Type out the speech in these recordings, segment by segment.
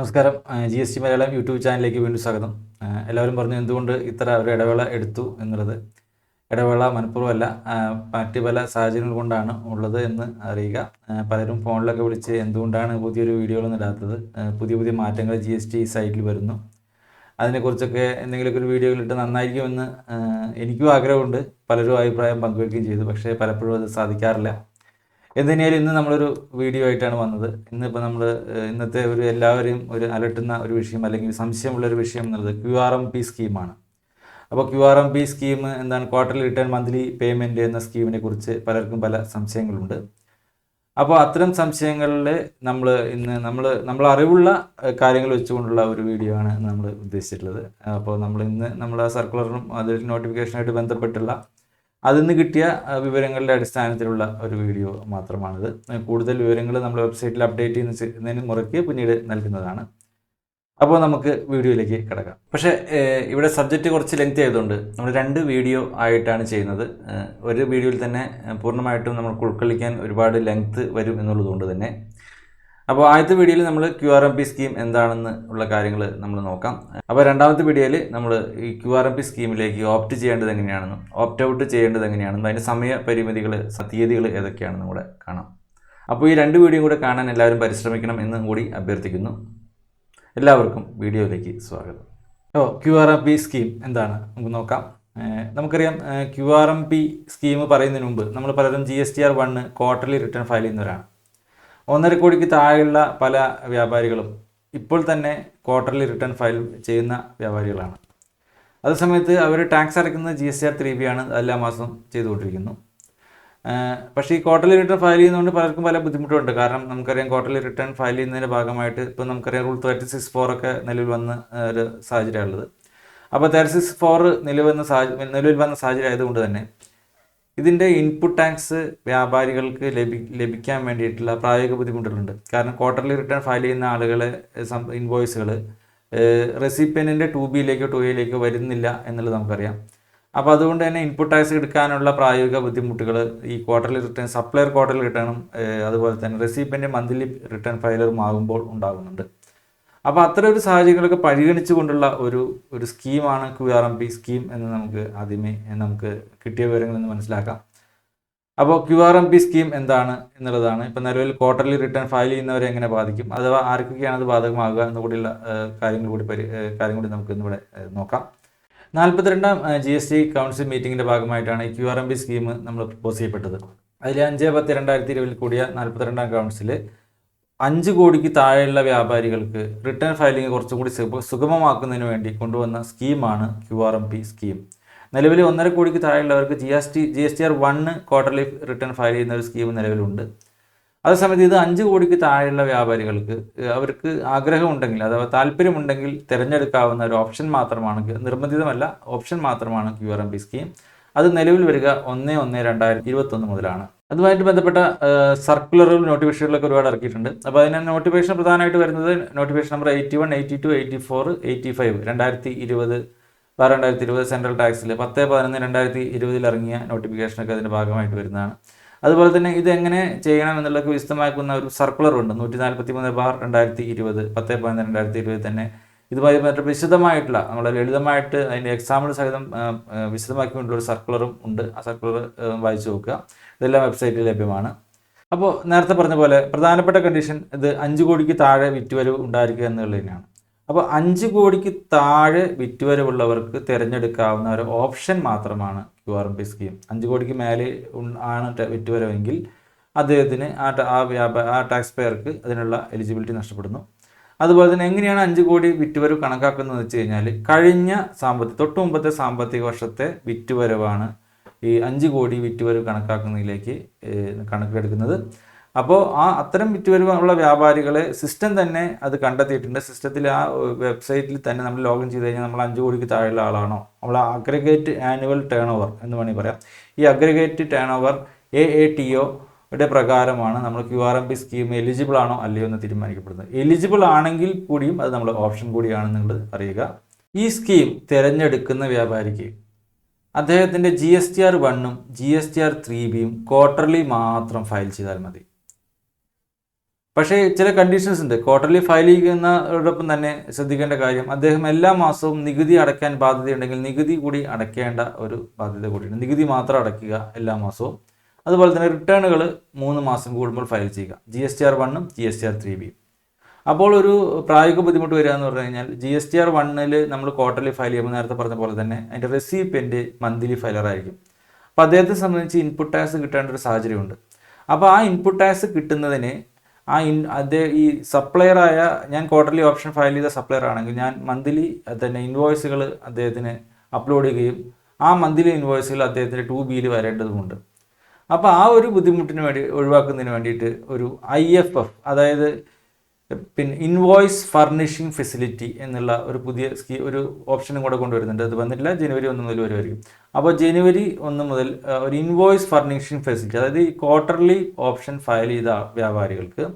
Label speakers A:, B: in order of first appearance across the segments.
A: നമസ്കാരം. G S T Malayalam YouTube ചാനലിലേക്ക് വീണ്ടും സ്വാഗതം. എല്ലാവരും പറഞ്ഞു എന്തുകൊണ്ട് ഇത്ര ഒരു ഇടവേള എടുത്തു എന്നുള്ളത്. ഇടവേള മനഃപൂർവമല്ല മറ്റ് പല സാഹചര്യങ്ങൾ കൊണ്ടാണ് ഉള്ളത് എന്ന് അറിയുക. പലരും ഫോണിലൊക്കെ വിളിച്ച് എന്തുകൊണ്ടാണ് പുതിയൊരു വീഡിയോകളൊന്നും ഇടാത്തത്? പുതിയ പുതിയ മാറ്റങ്ങൾ ജി എസ് ടി സൈറ്റിൽ വരുന്നു. അതിനെക്കുറിച്ചൊക്കെ എന്തെങ്കിലുമൊക്കെ ഒരു വീഡിയോകൾ ഇട്ട് നന്നായിരിക്കുമെന്ന് എനിക്കും ആഗ്രഹമുണ്ട്. പലരും അഭിപ്രായം പങ്കുവയ്ക്കുകയും ചെയ്തു. പക്ഷേ പലപ്പോഴും അത് സാധിക്കാറില്ല. എന്തിനായാലും ഇന്ന് നമ്മളൊരു വീഡിയോ ആയിട്ടാണ് വന്നത്. ഇന്നിപ്പോൾ നമ്മൾ ഇന്നത്തെ ഒരു എല്ലാവരെയും ഒരു അലട്ടുന്ന ഒരു വിഷയം അല്ലെങ്കിൽ സംശയമുള്ള ഒരു വിഷയം എന്നുള്ളത് ക്യു ആർ എം പി സ്കീമാണ്. അപ്പോൾ Q R M P scheme എന്താണ് ക്വാർട്ടർലി റിട്ടേൺ മന്ത്ലി പേയ്മെന്റ് എന്ന സ്കീമിനെ കുറിച്ച് പലർക്കും പല സംശയങ്ങളുണ്ട്. അപ്പോൾ അത്തരം സംശയങ്ങളിൽ നമ്മൾ ഇന്ന് നമ്മൾ നമ്മൾ അറിവുള്ള കാര്യങ്ങൾ വെച്ചുകൊണ്ടുള്ള ഒരു വീഡിയോ ആണ് നമ്മൾ ഉദ്ദേശിച്ചിട്ടുള്ളത്. അപ്പോൾ നമ്മൾ ഇന്ന് നമ്മൾ ആ സർക്കുലറിനും അതിൽ നോട്ടിഫിക്കേഷനായിട്ട് ബന്ധപ്പെട്ടുള്ള അതിൽ നിന്ന് കിട്ടിയ വിവരങ്ങളുടെ അടിസ്ഥാനത്തിലുള്ള ഒരു വീഡിയോ മാത്രമാണിത്. കൂടുതൽ വിവരങ്ങൾ നമ്മൾ വെബ്സൈറ്റിൽ അപ്ഡേറ്റ് ചെയ്യുന്നതിന് മുറയ്ക്ക് പിന്നീട് നൽകുന്നതാണ്. അപ്പോൾ നമുക്ക് വീഡിയോയിലേക്ക് കിടക്കാം. പക്ഷേ ഇവിടെ സബ്ജക്റ്റ് കുറച്ച് ലെങ്ത് ആയതുകൊണ്ട് നമ്മൾ രണ്ട് വീഡിയോ ആയിട്ടാണ് ചെയ്യുന്നത്. ഒരു വീഡിയോയിൽ തന്നെ പൂർണമായിട്ടും നമുക്ക് ഉൾക്കൊള്ളിക്കാൻ ഒരുപാട് ലെങ്ത് വരും എന്നുള്ളതുകൊണ്ട് തന്നെ അപ്പോൾ ആദ്യത്തെ വീഡിയോയിൽ നമ്മൾ Q R M P scheme എന്താണെന്ന് ഉള്ള കാര്യങ്ങൾ നമ്മൾ നോക്കാം. അപ്പോൾ രണ്ടാമത്തെ വീഡിയോയിൽ നമ്മൾ ഈ ക്യു ആർ എം പി സ്കീമിലേക്ക് ഓപ്റ്റ് ചെയ്യേണ്ടത് എങ്ങനെയാണെന്നും ഓപ്റ്റ് ഔട്ട് ചെയ്യേണ്ടത് എങ്ങനെയാണെന്നും അതിന്റെ സമയ പരിമിതികൾ തീയതികൾ ഏതൊക്കെയാണെന്നും കൂടെ കാണാം. അപ്പോൾ ഈ രണ്ട് വീഡിയോയും കൂടെ കാണാൻ എല്ലാവരും പരിശ്രമിക്കണം എന്നും കൂടി അഭ്യർത്ഥിക്കുന്നു. എല്ലാവർക്കും വീഡിയോയിലേക്ക് സ്വാഗതം. ഓ Q R M P scheme എന്താണ്? നമുക്ക് നോക്കാം. നമുക്കറിയാം Q R M P scheme പറയുന്നതിന് മുമ്പ് നമ്മൾ പലരും G S T R one quarterly return file ചെയ്യുന്നവരാണ്. ഒന്നര കോടിക്ക് താഴെയുള്ള പല വ്യാപാരികളും ഇപ്പോൾ തന്നെ ക്വാർട്ടർലി റിട്ടേൺ ഫയൽ ചെയ്യുന്ന വ്യാപാരികളാണ്. അതേസമയത്ത് അവർ ടാക്സ് അടയ്ക്കുന്നത് G S R three B ആണ്. എല്ലാ മാസവും ചെയ്തുകൊണ്ടിരിക്കുന്നു. പക്ഷേ ഈ ക്വാർട്ടർലി റിട്ടേൺ ഫയൽ ചെയ്യുന്നതുകൊണ്ട് പലർക്കും പല ബുദ്ധിമുട്ടുണ്ട് കാരണം നമുക്കറിയാം ക്വാർട്ടർലി റിട്ടേൺ ഫയൽ ചെയ്യുന്നതിന്റെ ഭാഗമായിട്ട് ഇപ്പോൾ നമുക്കറിയാം റൂൾ തേർട്ടി സിക്സ് ഫോർ ഒക്കെ നിലവിൽ വന്ന ഒരു സാഹചര്യമാണുള്ളത്. അപ്പോൾ തേർട്ടി സിക്സ് ഫോർ നിലവിൽ വന്ന സാഹചര്യം നിലവിൽ വന്ന സാഹചര്യം ആയതുകൊണ്ട് തന്നെ ഇതിന്റെ ഇൻപുട്ട് ടാക്സ് വ്യാപാരികൾക്ക് ലഭി ലഭിക്കാൻ വേണ്ടിയിട്ടുള്ള പ്രായോഗിക ബുദ്ധിമുട്ടുകളുണ്ട്. കാരണം ക്വാർട്ടർലി റിട്ടേൺ ഫയൽ ചെയ്യുന്ന ആളുകളെ ഇൻവോയ്സുകൾ റെസിപ്പിയന്റിന്റെ ടു ബിയിലേക്കോ ടു എയിലേക്കോ വരുന്നില്ല എന്നുള്ളത് നമുക്കറിയാം. അപ്പോൾ അതുകൊണ്ട് തന്നെ ഇൻപുട്ട് ടാക്സ് എടുക്കാനുള്ള പ്രായോഗിക ബുദ്ധിമുട്ടുകൾ ഈ ക്വാർട്ടർലി റിട്ടേൺ സപ്ലയർ ക്വാർട്ടർലി റിട്ടേണും അതുപോലെ തന്നെ റെസിപ്പിയന്റ് മന്ത്ലി റിട്ടേൺ ഫയലറും ആകുമ്പോൾ ഉണ്ടാകുന്നുണ്ട്. അപ്പോൾ അത്തരം ഒരു സാഹചര്യങ്ങളൊക്കെ പരിഗണിച്ചുകൊണ്ടുള്ള ഒരു ഒരു സ്കീമാണ് Q R M P scheme എന്ന് നമുക്ക് ആദ്യമേ നമുക്ക് കിട്ടിയ വിവരങ്ങളിൽ നിന്ന് മനസ്സിലാക്കാം. അപ്പോൾ Q R M P scheme എന്താണ് എന്നുള്ളതാണ്. ഇപ്പോൾ നിലവിൽ ക്വാർട്ടർലി റിട്ടേൺ ഫയൽ ചെയ്യുന്നവരെ എങ്ങനെ ബാധിക്കും? അഥവാ ആർക്കൊക്കെയാണ് അത് ബാധകമാകുക എന്നുകൂടിയുള്ള കൂടിയുള്ള കാര്യങ്ങൾ കൂടി പരി കാര്യം കൂടി നമുക്ക് ഇന്നിവിടെ നോക്കാം. നാൽപ്പത്തിരണ്ടാം ജി എസ് ടി കൗൺസിൽ മീറ്റിംഗിന്റെ ഭാഗമായിട്ടാണ് ഈ Q R M P scheme നമ്മൾ പ്രപ്പോസ് ചെയ്യപ്പെട്ടത്. അതിൽ അഞ്ച് പത്ത് രണ്ടായിരത്തി ഇരുപതിൽ കൂടിയ നാൽപ്പത്തിരണ്ടാം കൗൺസിൽ അഞ്ച് കോടിക്ക് താഴെയുള്ള വ്യാപാരികൾക്ക് റിട്ടേൺ ഫയലിംഗ് കുറച്ചും കൂടി സുഗമമാക്കുന്നതിന് വേണ്ടി കൊണ്ടുവന്ന സ്കീമാണ് Q R M P scheme നിലവിൽ ഒന്നര കോടിക്ക് താഴെയുള്ളവർക്ക് G S T G S T R one quarterly return file ചെയ്യുന്ന ഒരു സ്കീം നിലവിലുണ്ട്. അതേസമയത്ത് ഇത് അഞ്ച് കോടിക്ക് താഴെയുള്ള വ്യാപാരികൾക്ക് അവർക്ക് ആഗ്രഹമുണ്ടെങ്കിൽ അഥവാ താല്പര്യമുണ്ടെങ്കിൽ തിരഞ്ഞെടുക്കാവുന്ന ഒരു ഓപ്ഷൻ മാത്രമാണ് നിർബന്ധിതമല്ല ഓപ്ഷൻ മാത്രമാണ് Q R M P scheme അത് നിലവിൽ വരിക ഒന്ന് ഒന്ന് രണ്ടായിരത്തി ഇരുപത്തൊന്ന് മുതലാണ്. അതുമായിട്ട് ബന്ധപ്പെട്ട സർക്കുലറുകൾ നോട്ടിഫിക്കേഷനുകളൊക്കെ ഒരുപാട് ഇറക്കിയിട്ടുണ്ട്. അപ്പോൾ അതിന് നോട്ടിഫിക്കേഷൻ പ്രധാനമായിട്ട് വരുന്നത് notification number eighty one eighty two eighty four eighty five രണ്ടായിരത്തി ഇരുപത് ബാർ രണ്ടായിരത്തി ഇരുപത് സെൻട്രൽ ടാക്സിൽ പത്ത് പതിനൊന്ന് രണ്ടായിരത്തി ഇരുപതിൽ ഇറങ്ങിയ നോട്ടിഫിക്കേഷനൊക്കെ അതിന്റെ ഭാഗമായിട്ട് വരുന്നതാണ്. അതുപോലെ തന്നെ ഇത് എങ്ങനെ ചെയ്യണം എന്നുള്ളതൊക്കെ വിശദമാക്കുന്ന ഒരു സർക്കുലർ ഉണ്ട്. നൂറ്റി നാൽപ്പത്തി മൂന്ന് ബാർ രണ്ടായിരത്തി ഇരുപത് പത്ത് പതിനൊന്ന് രണ്ടായിരത്തി ഇരുപത് തന്നെ. ഇതുമായി ബന്ധപ്പെട്ട വിശദമായിട്ടുള്ള നമ്മുടെ ലളിതമായിട്ട് അതിന്റെ എക്സാമ്പിൾ സഹിതം വിശദമാക്കിക്കൊണ്ടുള്ള ഒരു സർക്കുലറും ഉണ്ട്. ആ സർക്കുലർ വായിച്ചു നോക്കുക. ഇതെല്ലാം വെബ്സൈറ്റിൽ ലഭ്യമാണ്. അപ്പോൾ നേരത്തെ പറഞ്ഞ പോലെ പ്രധാനപ്പെട്ട കണ്ടീഷൻ ഇത് അഞ്ച് കോടിക്ക് താഴെ വിറ്റുവരവ് ഉണ്ടായിരിക്കുക എന്നുള്ളത് തന്നെയാണ്. അപ്പോൾ അഞ്ച് കോടിക്ക് താഴെ വിറ്റുവരവുള്ളവർക്ക് തിരഞ്ഞെടുക്കാവുന്ന ഒരു ഓപ്ഷൻ മാത്രമാണ് Q R M P scheme അഞ്ച് കോടിക്ക് മേലെ ആണ് വിറ്റുവരവെങ്കിൽ അദ്ദേഹത്തിന് ആ ആ വ്യാപാര ആ ടാക്സ് പെയർക്ക് അതിനുള്ള എലിജിബിലിറ്റി നഷ്ടപ്പെടുന്നു. അതുപോലെ തന്നെ എങ്ങനെയാണ് അഞ്ച് കോടി വിറ്റുവരവ് കണക്കാക്കുന്നത് വെച്ച് കഴിഞ്ഞാൽ കഴിഞ്ഞ സാമ്പത്തിക തൊട്ട് മുമ്പത്തെ സാമ്പത്തിക വർഷത്തെ വിറ്റുവരവാണ് ഈ അഞ്ച് കോടി വിറ്റുവരവ് കണക്കാക്കുന്നതിലേക്ക് കണക്കിലെടുക്കുന്നത്. അപ്പോൾ ആ അത്തരം വിറ്റുവരവ് ഉള്ള വ്യാപാരികളെ സിസ്റ്റം തന്നെ അത് കണ്ടെത്തിയിട്ടുണ്ട്. സിസ്റ്റത്തിൽ ആ വെബ്സൈറ്റിൽ തന്നെ നമ്മൾ ലോഗിൻ ചെയ്ത് കഴിഞ്ഞാൽ നമ്മൾ അഞ്ച് കോടിക്ക് താഴെയുള്ള ആളാണോ? നമ്മൾ അഗ്രഗേറ്റ് ആനുവൽ ടേൺ ഓവർ എന്ന് വേണമെങ്കിൽ പറയാം. ഈ aggregate turnover A A T O യുടെ പ്രകാരമാണ് നമ്മൾ Q R M P scheme eligible ആണോ അല്ലയോ എന്ന് തീരുമാനിക്കപ്പെടുന്നത്. എലിജിബിൾ ആണെങ്കിൽ കൂടിയും അത് നമ്മൾ ഓപ്ഷൻ കൂടിയാണെന്നുള്ളത് അറിയുക. ഈ സ്കീം തിരഞ്ഞെടുക്കുന്ന വ്യാപാരിക്ക് അദ്ദേഹത്തിന്റെ ജി എസ് ടി ആർ വണ്ണും G S T R three ബിയും ക്വാർട്ടർലി മാത്രം ഫയൽ ചെയ്താൽ മതി. പക്ഷേ ചില കണ്ടീഷൻസ് ഉണ്ട്. ക്വാർട്ടർലി ഫയൽ ചെയ്യുന്നതോടൊപ്പം തന്നെ ശ്രദ്ധിക്കേണ്ട കാര്യം അദ്ദേഹം എല്ലാ മാസവും നികുതി അടയ്ക്കാൻ ബാധ്യതയുണ്ടെങ്കിൽ നികുതി കൂടി അടയ്ക്കേണ്ട ഒരു ബാധ്യത കൂടിയുണ്ട്. നികുതി മാത്രം അടയ്ക്കുക എല്ലാ മാസവും. അതുപോലെ തന്നെ റിട്ടേണുകൾ മൂന്ന് മാസം കൂടുമ്പോൾ ഫയൽ ചെയ്യുക. ജി എസ് ടി ആർ വണ്ണും G S T R three ബിയും അപ്പോൾ ഒരു പ്രായോഗിക ബുദ്ധിമുട്ട് വരിക എന്ന് പറഞ്ഞു കഴിഞ്ഞാൽ ജി എസ് ടി ആർ വണ്ണിൽ നമ്മൾ ക്വാർട്ടർലി ഫയൽ ചെയ്യുമ്പോൾ നേരത്തെ പറഞ്ഞ പോലെ തന്നെ അതിന്റെ റെസിപ്പിയന്റ് മന്ത്ലി ഫയലറായിരിക്കും അപ്പോൾ അദ്ദേഹത്തെ സംബന്ധിച്ച് ഇൻപുട്ട് ടാക്സ് കിട്ടേണ്ട ഒരു സാഹചര്യമുണ്ട്. അപ്പോൾ ആ ഇൻപുട്ട് ടാക്സ് കിട്ടുന്നതിന് ആ ഇൻ അദ്ദേഹം ഈ സപ്ലയറായ ഞാൻ ക്വാർട്ടർലി ഓപ്ഷൻ ഫയൽ ചെയ്ത സപ്ലയർ ആണെങ്കിൽ ഞാൻ മന്ത്ലി തന്നെ ഇൻവോയ്സുകൾ അദ്ദേഹത്തിന് അപ്ലോഡ് ചെയ്യുകയും ആ മന്ത്ലി ഇൻവോയ്സുകൾ അദ്ദേഹത്തിന്റെ ടു ബിയിൽ വരേണ്ടതുമുണ്ട്. അപ്പോൾ ആ ഒരു ബുദ്ധിമുട്ടിന് വേണ്ടി ഒഴിവാക്കുന്നതിന് വേണ്ടിയിട്ട് ഒരു ഐ എഫ് എഫ് അതായത് പിന്നെ ഇൻവോയ്സ് ഫർണിഷിംഗ് ഫെസിലിറ്റി എന്നുള്ള ഒരു പുതിയ സ്കീ ഒരു ഓപ്ഷനും കൂടെ കൊണ്ടുവരുന്നുണ്ട്. അത് വന്നിട്ടില്ല. ജനുവരി ഒന്ന് മുതൽ വരുമായിരിക്കും അപ്പോൾ ജനുവരി ഒന്ന് മുതൽ ഒരു ഇൻവോയ്സ് ഫർണിഷിംഗ് ഫെസിലിറ്റി അതായത് ഈ ക്വാർട്ടർലി ഓപ്ഷൻ ഫയൽ ചെയ്ത വ്യാപാരികൾക്ക്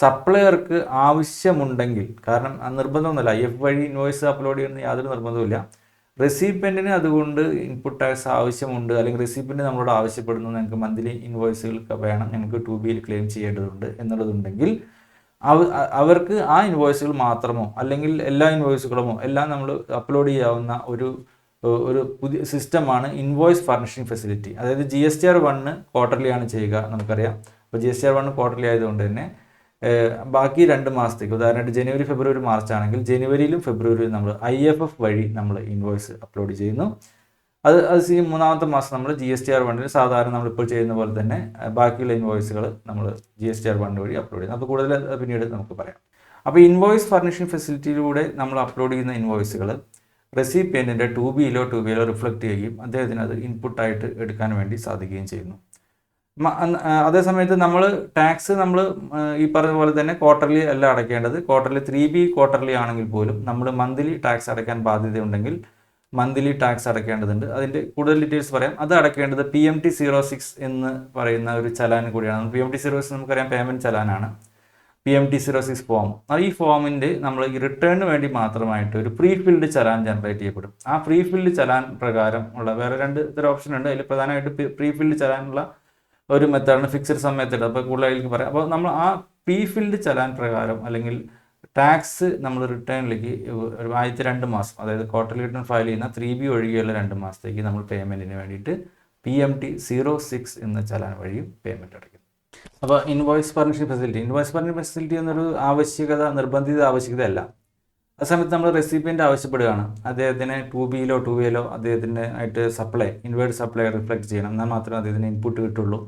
A: സപ്ലയർക്ക് ആവശ്യമുണ്ടെങ്കിൽ കാരണം നിർബന്ധമൊന്നുമില്ല. എഫ് വഴി ഇൻവോയ്സ് അപ്ലോഡ് ചെയ്യുന്ന യാതൊരു നിർബന്ധവുമില്ല. റെസിപ്പന്റിന് അതുകൊണ്ട് ഇൻപുട്ട് ടാക്സ് ആവശ്യമുണ്ട്. അല്ലെങ്കിൽ റെസിപ്പന്റ് നമ്മളോട് ആവശ്യപ്പെടുന്നു. ഞങ്ങൾക്ക് മന്ത്ലി ഇൻവോയ്സുകൾക്ക് വേണം. ഞങ്ങൾക്ക് ടു ബിയിൽ ക്ലെയിം ചെയ്യേണ്ടതുണ്ട് എന്നുള്ളതുണ്ടെങ്കിൽ അവർക്ക് ആ ഇൻവോയ്സുകൾ മാത്രമോ അല്ലെങ്കിൽ എല്ലാ ഇൻവോയ്സുകളുമോ എല്ലാം നമ്മൾ അപ്ലോഡ് ചെയ്യാവുന്ന ഒരു ഒരു പുതിയ സിസ്റ്റമാണ് ഇൻവോയ്സ് ഫർണിഷിംഗ് ഫെസിലിറ്റി അതായത് G S T R one quarterly ആണ് ചെയ്യുക നമുക്കറിയാം. അപ്പോൾ G S T R one quarterly ആയതുകൊണ്ട് തന്നെ ബാക്കി രണ്ട് മാസത്തേക്ക് ഉദാഹരണമായിട്ട് ജനുവരി ഫെബ്രുവരി മാർച്ച് ആണെങ്കിൽ ജനുവരിയിലും ഫെബ്രുവരിയിലും നമ്മൾ ഐ എഫ് എഫ് വഴി നമ്മൾ ഇൻവോയ്സ് അപ്ലോഡ് ചെയ്യുന്നു. അത് അത് സി മൂന്നാമത്തെ മാസം നമ്മൾ ജി എസ് ടി ആർ വണ്ടിന് സാധാരണ നമ്മളിപ്പോൾ ചെയ്യുന്ന പോലെ തന്നെ ബാക്കിയുള്ള ഇൻവോയ്സുകൾ നമ്മൾ ജി എസ് ടി ആർ വണ്ടി വഴി അപ്ലോഡ് ചെയ്യുന്നു. അപ്പോൾ കൂടുതൽ പിന്നീട് നമുക്ക് പറയാം. അപ്പോൾ ഇൻവോയ്സ് ഫർണിഷിംഗ് ഫെസിലിറ്റിയിലൂടെ നമ്മൾ അപ്ലോഡ് ചെയ്യുന്ന ഇൻവോയ്സുകൾ റെസിപ്പിയന്റിന്റെ ടു ബിയിലോ ടു ബിയിലോ റിഫ്ലക്റ്റ് ചെയ്യുകയും അദ്ദേഹത്തിന് അത് ഇൻപുട്ടായിട്ട് എടുക്കാൻ വേണ്ടി സാധിക്കുകയും ചെയ്യുന്നു. അതേസമയത്ത് അതേ സമയത്ത് നമ്മൾ ടാക്സ് നമ്മൾ ഈ പറഞ്ഞ പോലെ തന്നെ ക്വാർട്ടർലി അല്ല അടയ്ക്കേണ്ടത്. ക്വാർട്ടർലി ത്രീ ബി ക്വാർട്ടർലി ആണെങ്കിൽ പോലും നമ്മൾ മന്ത്ലി ടാക്സ് അടയ്ക്കാൻ ബാധ്യതയുണ്ടെങ്കിൽ മന്ത്ലി ടാക്സ് അടക്കേണ്ടതുണ്ട് അതിന്റെ കൂടുതൽ ഡീറ്റെയിൽസ് പറയാം. അത് അടക്കേണ്ടത് P M T zero six എന്ന് പറയുന്ന ഒരു ചലാൻ കൂടിയാണ്. P M T zero six നമുക്കറിയാം payment ചലാനാണ്. P M T zero six form ഈ ഫോമിന്റെ നമ്മൾ ഈ റിട്ടേണിന് വേണ്ടി മാത്രമായിട്ട് ഒരു പ്രീ ഫിൽഡ് ചലാൻ ജനറേറ്റ് ചെയ്യപ്പെടും. ആ പ്രീ ഫിൽഡ് ചലാൻ പ്രകാരം ഉള്ള വേറെ രണ്ട് തരം ഓപ്ഷൻ ഉണ്ട്. അതിൽ പ്രധാനമായിട്ട് പ്രീ ഫിൽഡ് ചലാനുള്ള ഒരു മെത്തേഡാണ് ഫിക്സഡ് സം അപ്പോൾ കൂടുതൽ അതിലേക്ക് പറയാം. അപ്പോൾ നമ്മൾ ആ പ്രീ ഫിൽഡ് ചലാൻ പ്രകാരം അല്ലെങ്കിൽ ടാക്സ് നമ്മൾ റിട്ടേണിലേക്ക് ഒരു ആദ്യത്തെ രണ്ട് മാസം അതായത് ക്വാർട്ടർലി റിട്ടേൺ ഫയൽ ചെയ്യുന്ന ത്രീ ബി ഒഴികെയുള്ള രണ്ട് മാസത്തേക്ക് നമ്മൾ പേയ്മെന്റിന് വേണ്ടിയിട്ട് P M T zero six എന്ന ചലാൻ വഴിയും പേയ്മെന്റ് അടയ്ക്കും. അപ്പോൾ invoice furnishing facility. Invoice furnishing facility എന്നൊരു ആവശ്യകത നിർബന്ധിത ആവശ്യകതയല്ല. ആ സമയത്ത് നമ്മൾ റെസിപ്പിയന്റ് ആവശ്യപ്പെടുകയാണ്. അദ്ദേഹത്തിന് ടു ബിയിലോ ടു വിയിലോ അദ്ദേഹത്തിന്റെ ആയിട്ട് സപ്ലൈ ഇൻവേർഡ് സപ്ലൈ റിഫ്ലക്ട് ചെയ്യണം. എന്നാൽ മാത്രമേ അദ്ദേഹത്തിന് ഇൻപുട്ട് കിട്ടുള്ളൂ.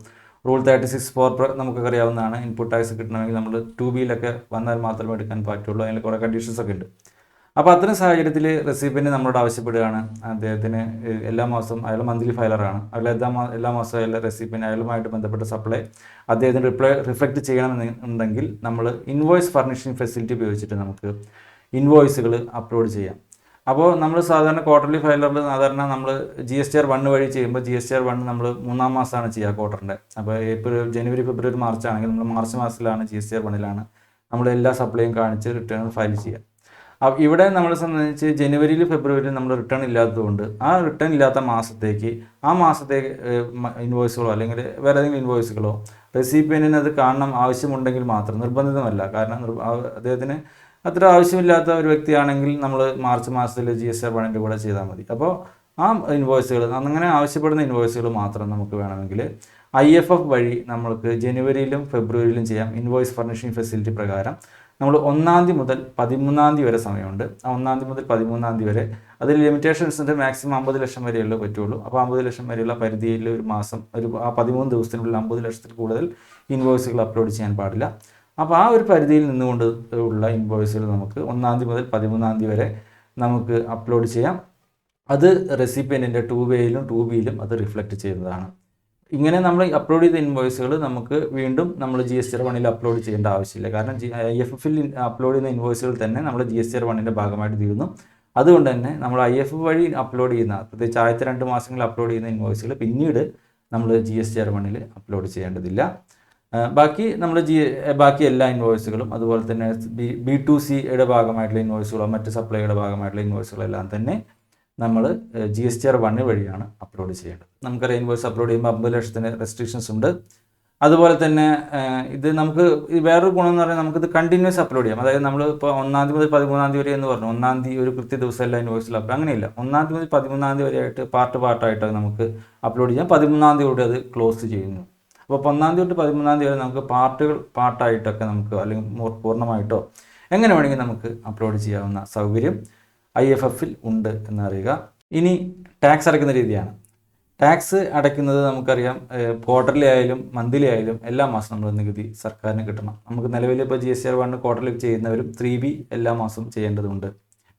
A: റൂൾ തേർട്ടി സിക്സ് ഫോർ നമുക്കൊക്കെ അറിയാവുന്നതാണ് ഇൻപുട്ട് ടാക്സ് കിട്ടണമെങ്കിൽ നമ്മൾ ടു ബിയിലൊക്കെ വന്നാൽ മാത്രമേ എടുക്കാൻ പറ്റുള്ളൂ. അതിൽ കുറേ കണ്ടീഷൻസ് ഒക്കെ ഉണ്ട്. അപ്പോൾ അത്തരം സാഹചര്യത്തിൽ റെസിപ്പിന് നമ്മളോട് ആവശ്യപ്പെടുകയാണ്. അദ്ദേഹത്തിന് എല്ലാ മാസവും അയാൾ മന്ത്ലി ഫയലറാണ് അയാൾ എല്ലാ എല്ലാ മാസവും അയാൾ റെസിപ്പിന് അയാളുമായിട്ട് ബന്ധപ്പെട്ട സപ്ലൈ അദ്ദേഹത്തിന് റിപ്ലൈ റിഫ്ലക്റ്റ് ചെയ്യണമെന്നുണ്ടെങ്കിൽ നമ്മൾ ഇൻവോയ്സ് ഫർണിഷിംഗ് ഫെസിലിറ്റി ഉപയോഗിച്ചിട്ട് നമുക്ക് ഇൻവോയ്സുകൾ അപ്ലോഡ് ചെയ്യാം. അപ്പോൾ നമ്മൾ സാധാരണ ക്വാർട്ടർലി ഫയലറിൽ സാധാരണ നമ്മൾ G S T R one വഴി ചെയ്യുമ്പോൾ G S T R one നമ്മൾ മൂന്നാം മാസമാണ് ചെയ്യുക ക്വാർട്ടറിന്റെ അപ്പോൾ ഏപ്രിൽ ജനുവരി ഫെബ്രുവരി മാർച്ച് ആണെങ്കിൽ നമ്മൾ മാർച്ച് മാസത്തിലാണ് ജി എസ് ടി ആർ വണ്ണിലാണ് നമ്മൾ എല്ലാ സപ്ലൈയും കാണിച്ച് റിട്ടേൺ ഫയൽ ചെയ്യുക. അപ്പോൾ ഇവിടെ നമ്മളെ സംബന്ധിച്ച് ജനുവരിയിൽ ഫെബ്രുവരിയിൽ നമ്മൾ റിട്ടേൺ ഇല്ലാത്തതുകൊണ്ട് ആ റിട്ടേൺ ഇല്ലാത്ത മാസത്തേക്ക് ആ മാസത്തെ ഇൻവോയ്സുകളോ അല്ലെങ്കിൽ വേറെ ഏതെങ്കിലും ഇൻവോയ്സുകളോ റെസിപ്പിയന്റിന് അത് കാണണം ആവശ്യമുണ്ടെങ്കിൽ മാത്രം നിർബന്ധിതമല്ല. കാരണം അദ്ദേഹത്തിന് അത്ര ആവശ്യമില്ലാത്ത ഒരു വ്യക്തിയാണെങ്കിൽ നമ്മൾ മാർച്ച് മാസത്തിൽ ജി എസ് ടി പണിന്റെ കൂടെ ചെയ്താൽ മതി. അപ്പോൾ ആ ഇൻവോയ്സുകൾ അങ്ങനെ ആവശ്യപ്പെടുന്ന ഇൻവോയ്സുകൾ മാത്രം നമുക്ക് വേണമെങ്കിൽ ഐ എഫ് എഫ് വഴി നമ്മൾക്ക് ജനുവരിയിലും ഫെബ്രുവരിയിലും ചെയ്യാം ഇൻവോയ്സ് ഫർണിഷിംഗ് ഫെസിലിറ്റി പ്രകാരം. നമ്മൾ ഒന്നാം തീയതി മുതൽ പതിമൂന്നാം തീയതി വരെ സമയമുണ്ട്. ആ ഒന്നാം തീയതി മുതൽ പതിമൂന്നാം തീയതി വരെ അതിൽ ലിമിറ്റേഷൻസ് ഉണ്ട് മാക്സിമം അമ്പത് ലക്ഷം വരെയുള്ളൂ പറ്റുള്ളൂ. അപ്പോൾ അമ്പത് ലക്ഷം വരെയുള്ള പരിധിയിൽ ഒരു മാസം ഒരു ആ പതിമൂന്ന് ദിവസത്തിനുള്ളിൽ അമ്പത് ലക്ഷത്തിൽ കൂടുതൽ ഇൻവോയ്സുകൾ അപ്ലോഡ് ചെയ്യാൻ പാടില്ല. അപ്പോൾ ആ ഒരു പരിധിയിൽ നിന്നുകൊണ്ട് ഉള്ള ഇൻവോയ്സുകൾ നമുക്ക് ഒന്നാം തീയതി മുതൽ പതിമൂന്നാം തീയതി വരെ നമുക്ക് അപ്ലോഡ് ചെയ്യാം. അത് റെസിപ്പിയന്റിന്റെ ടു വേയിലും ടു ബിയിലും അത് റിഫ്ലക്റ്റ് ചെയ്യുന്നതാണ്. ഇങ്ങനെ നമ്മൾ അപ്ലോഡ് ചെയ്ത ഇൻവോയ്സുകൾ നമുക്ക് വീണ്ടും നമ്മൾ ജി എസ് ടി ആർ വണ്ണിൽ അപ്ലോഡ് ചെയ്യേണ്ട ആവശ്യമില്ല. കാരണം ജി ഐ എഫ് എഫിൽ അപ്ലോഡ് ചെയ്യുന്ന ഇൻവോയ്സുകൾ തന്നെ നമ്മൾ ജി എസ് ടി ആർ വണ്ണിന്റെ ഭാഗമായിട്ട് തീരുന്നു. അതുകൊണ്ട് തന്നെ നമ്മൾ ഐ എഫ് വഴി അപ്ലോഡ് ചെയ്യുന്ന പ്രത്യേകിച്ച് ആദ്യത്തെ രണ്ട് മാസങ്ങളിൽ അപ്ലോഡ് ചെയ്യുന്ന ഇൻവോയ്സുകൾ പിന്നീട് നമ്മൾ ജി എസ് ടി ആർ വണ്ണിൽ അപ്ലോഡ് ചെയ്യേണ്ടതില്ല. ബാക്കി നമ്മൾ ജി ബാക്കി എല്ലാ ഇൻവോയ്സുകളും അതുപോലെ തന്നെ ബി ബി ടു സിയുടെ ഭാഗമായിട്ടുള്ള ഇൻവോയ്സുകളോ മറ്റ് സപ്ലൈയുടെ ഭാഗമായിട്ടുള്ള ഇൻവോയ്സുകളെല്ലാം തന്നെ നമ്മൾ G S T R one വഴിയാണ് അപ്ലോഡ് ചെയ്യേണ്ടത്. നമുക്കറിയാം ഇൻവോയ്സ് അപ്ലോഡ് ചെയ്യുമ്പോൾ അമ്പത് ലക്ഷത്തിന് റെസ്ട്രിക്ഷൻസ് ഉണ്ട്. അതുപോലെ തന്നെ ഇത് നമുക്ക് വേറൊരു ഗുണം എന്ന് പറഞ്ഞാൽ നമുക്കിത് കണ്ടിന്യൂസ് അപ്ലോഡ് ചെയ്യാം. അതായത് നമ്മൾ ഇപ്പോൾ ഒന്നാം തീയതി മുതൽ പതിമൂന്നാം തീയതി വരെ എന്ന് പറഞ്ഞു. ഒന്നാം തീയതി ഒരു കൃത്യ ദിവസം എല്ലാം ഇൻവോയ്സിൽ അപ്ലോഡ് അങ്ങനെയില്ല. ഒന്നാം തീയതി മുതൽ പതിമൂന്നാം തീയതി വരെയായിട്ട് പാർട്ട് പാർട്ടായിട്ട് നമുക്ക് അപ്ലോഡ് ചെയ്യാം. പതിമൂന്നാം തീയതി കൂടി അത് ക്ലോസ് ചെയ്യുന്നു. അപ്പോൾ ഒന്നാം തീയതി തൊട്ട് പതിമൂന്നാം തീയതി വരെ നമുക്ക് പാർട്ടുകൾ പാർട്ടായിട്ടൊക്കെ നമുക്ക് അല്ലെങ്കിൽ പൂർണമായിട്ടോ എങ്ങനെ വേണമെങ്കിൽ നമുക്ക് അപ്ലോഡ് ചെയ്യാവുന്ന സൗകര്യം ഐ എഫ് എഫിൽ ഉണ്ട് എന്നറിയുക. ഇനി ടാക്സ് അടയ്ക്കുന്ന രീതിയാണ്. ടാക്സ് അടയ്ക്കുന്നത് നമുക്കറിയാം ക്വാർട്ടർലി ആയാലും മന്ത്ലി ആയാലും എല്ലാ മാസം നമ്മൾ നികുതി സർക്കാരിന് കിട്ടണം. നമുക്ക് നിലവിൽ ഇപ്പോൾ G S R one quarterly ചെയ്യുന്നവരും ത്രീ ബി എല്ലാ മാസവും ചെയ്യേണ്ടതുണ്ട്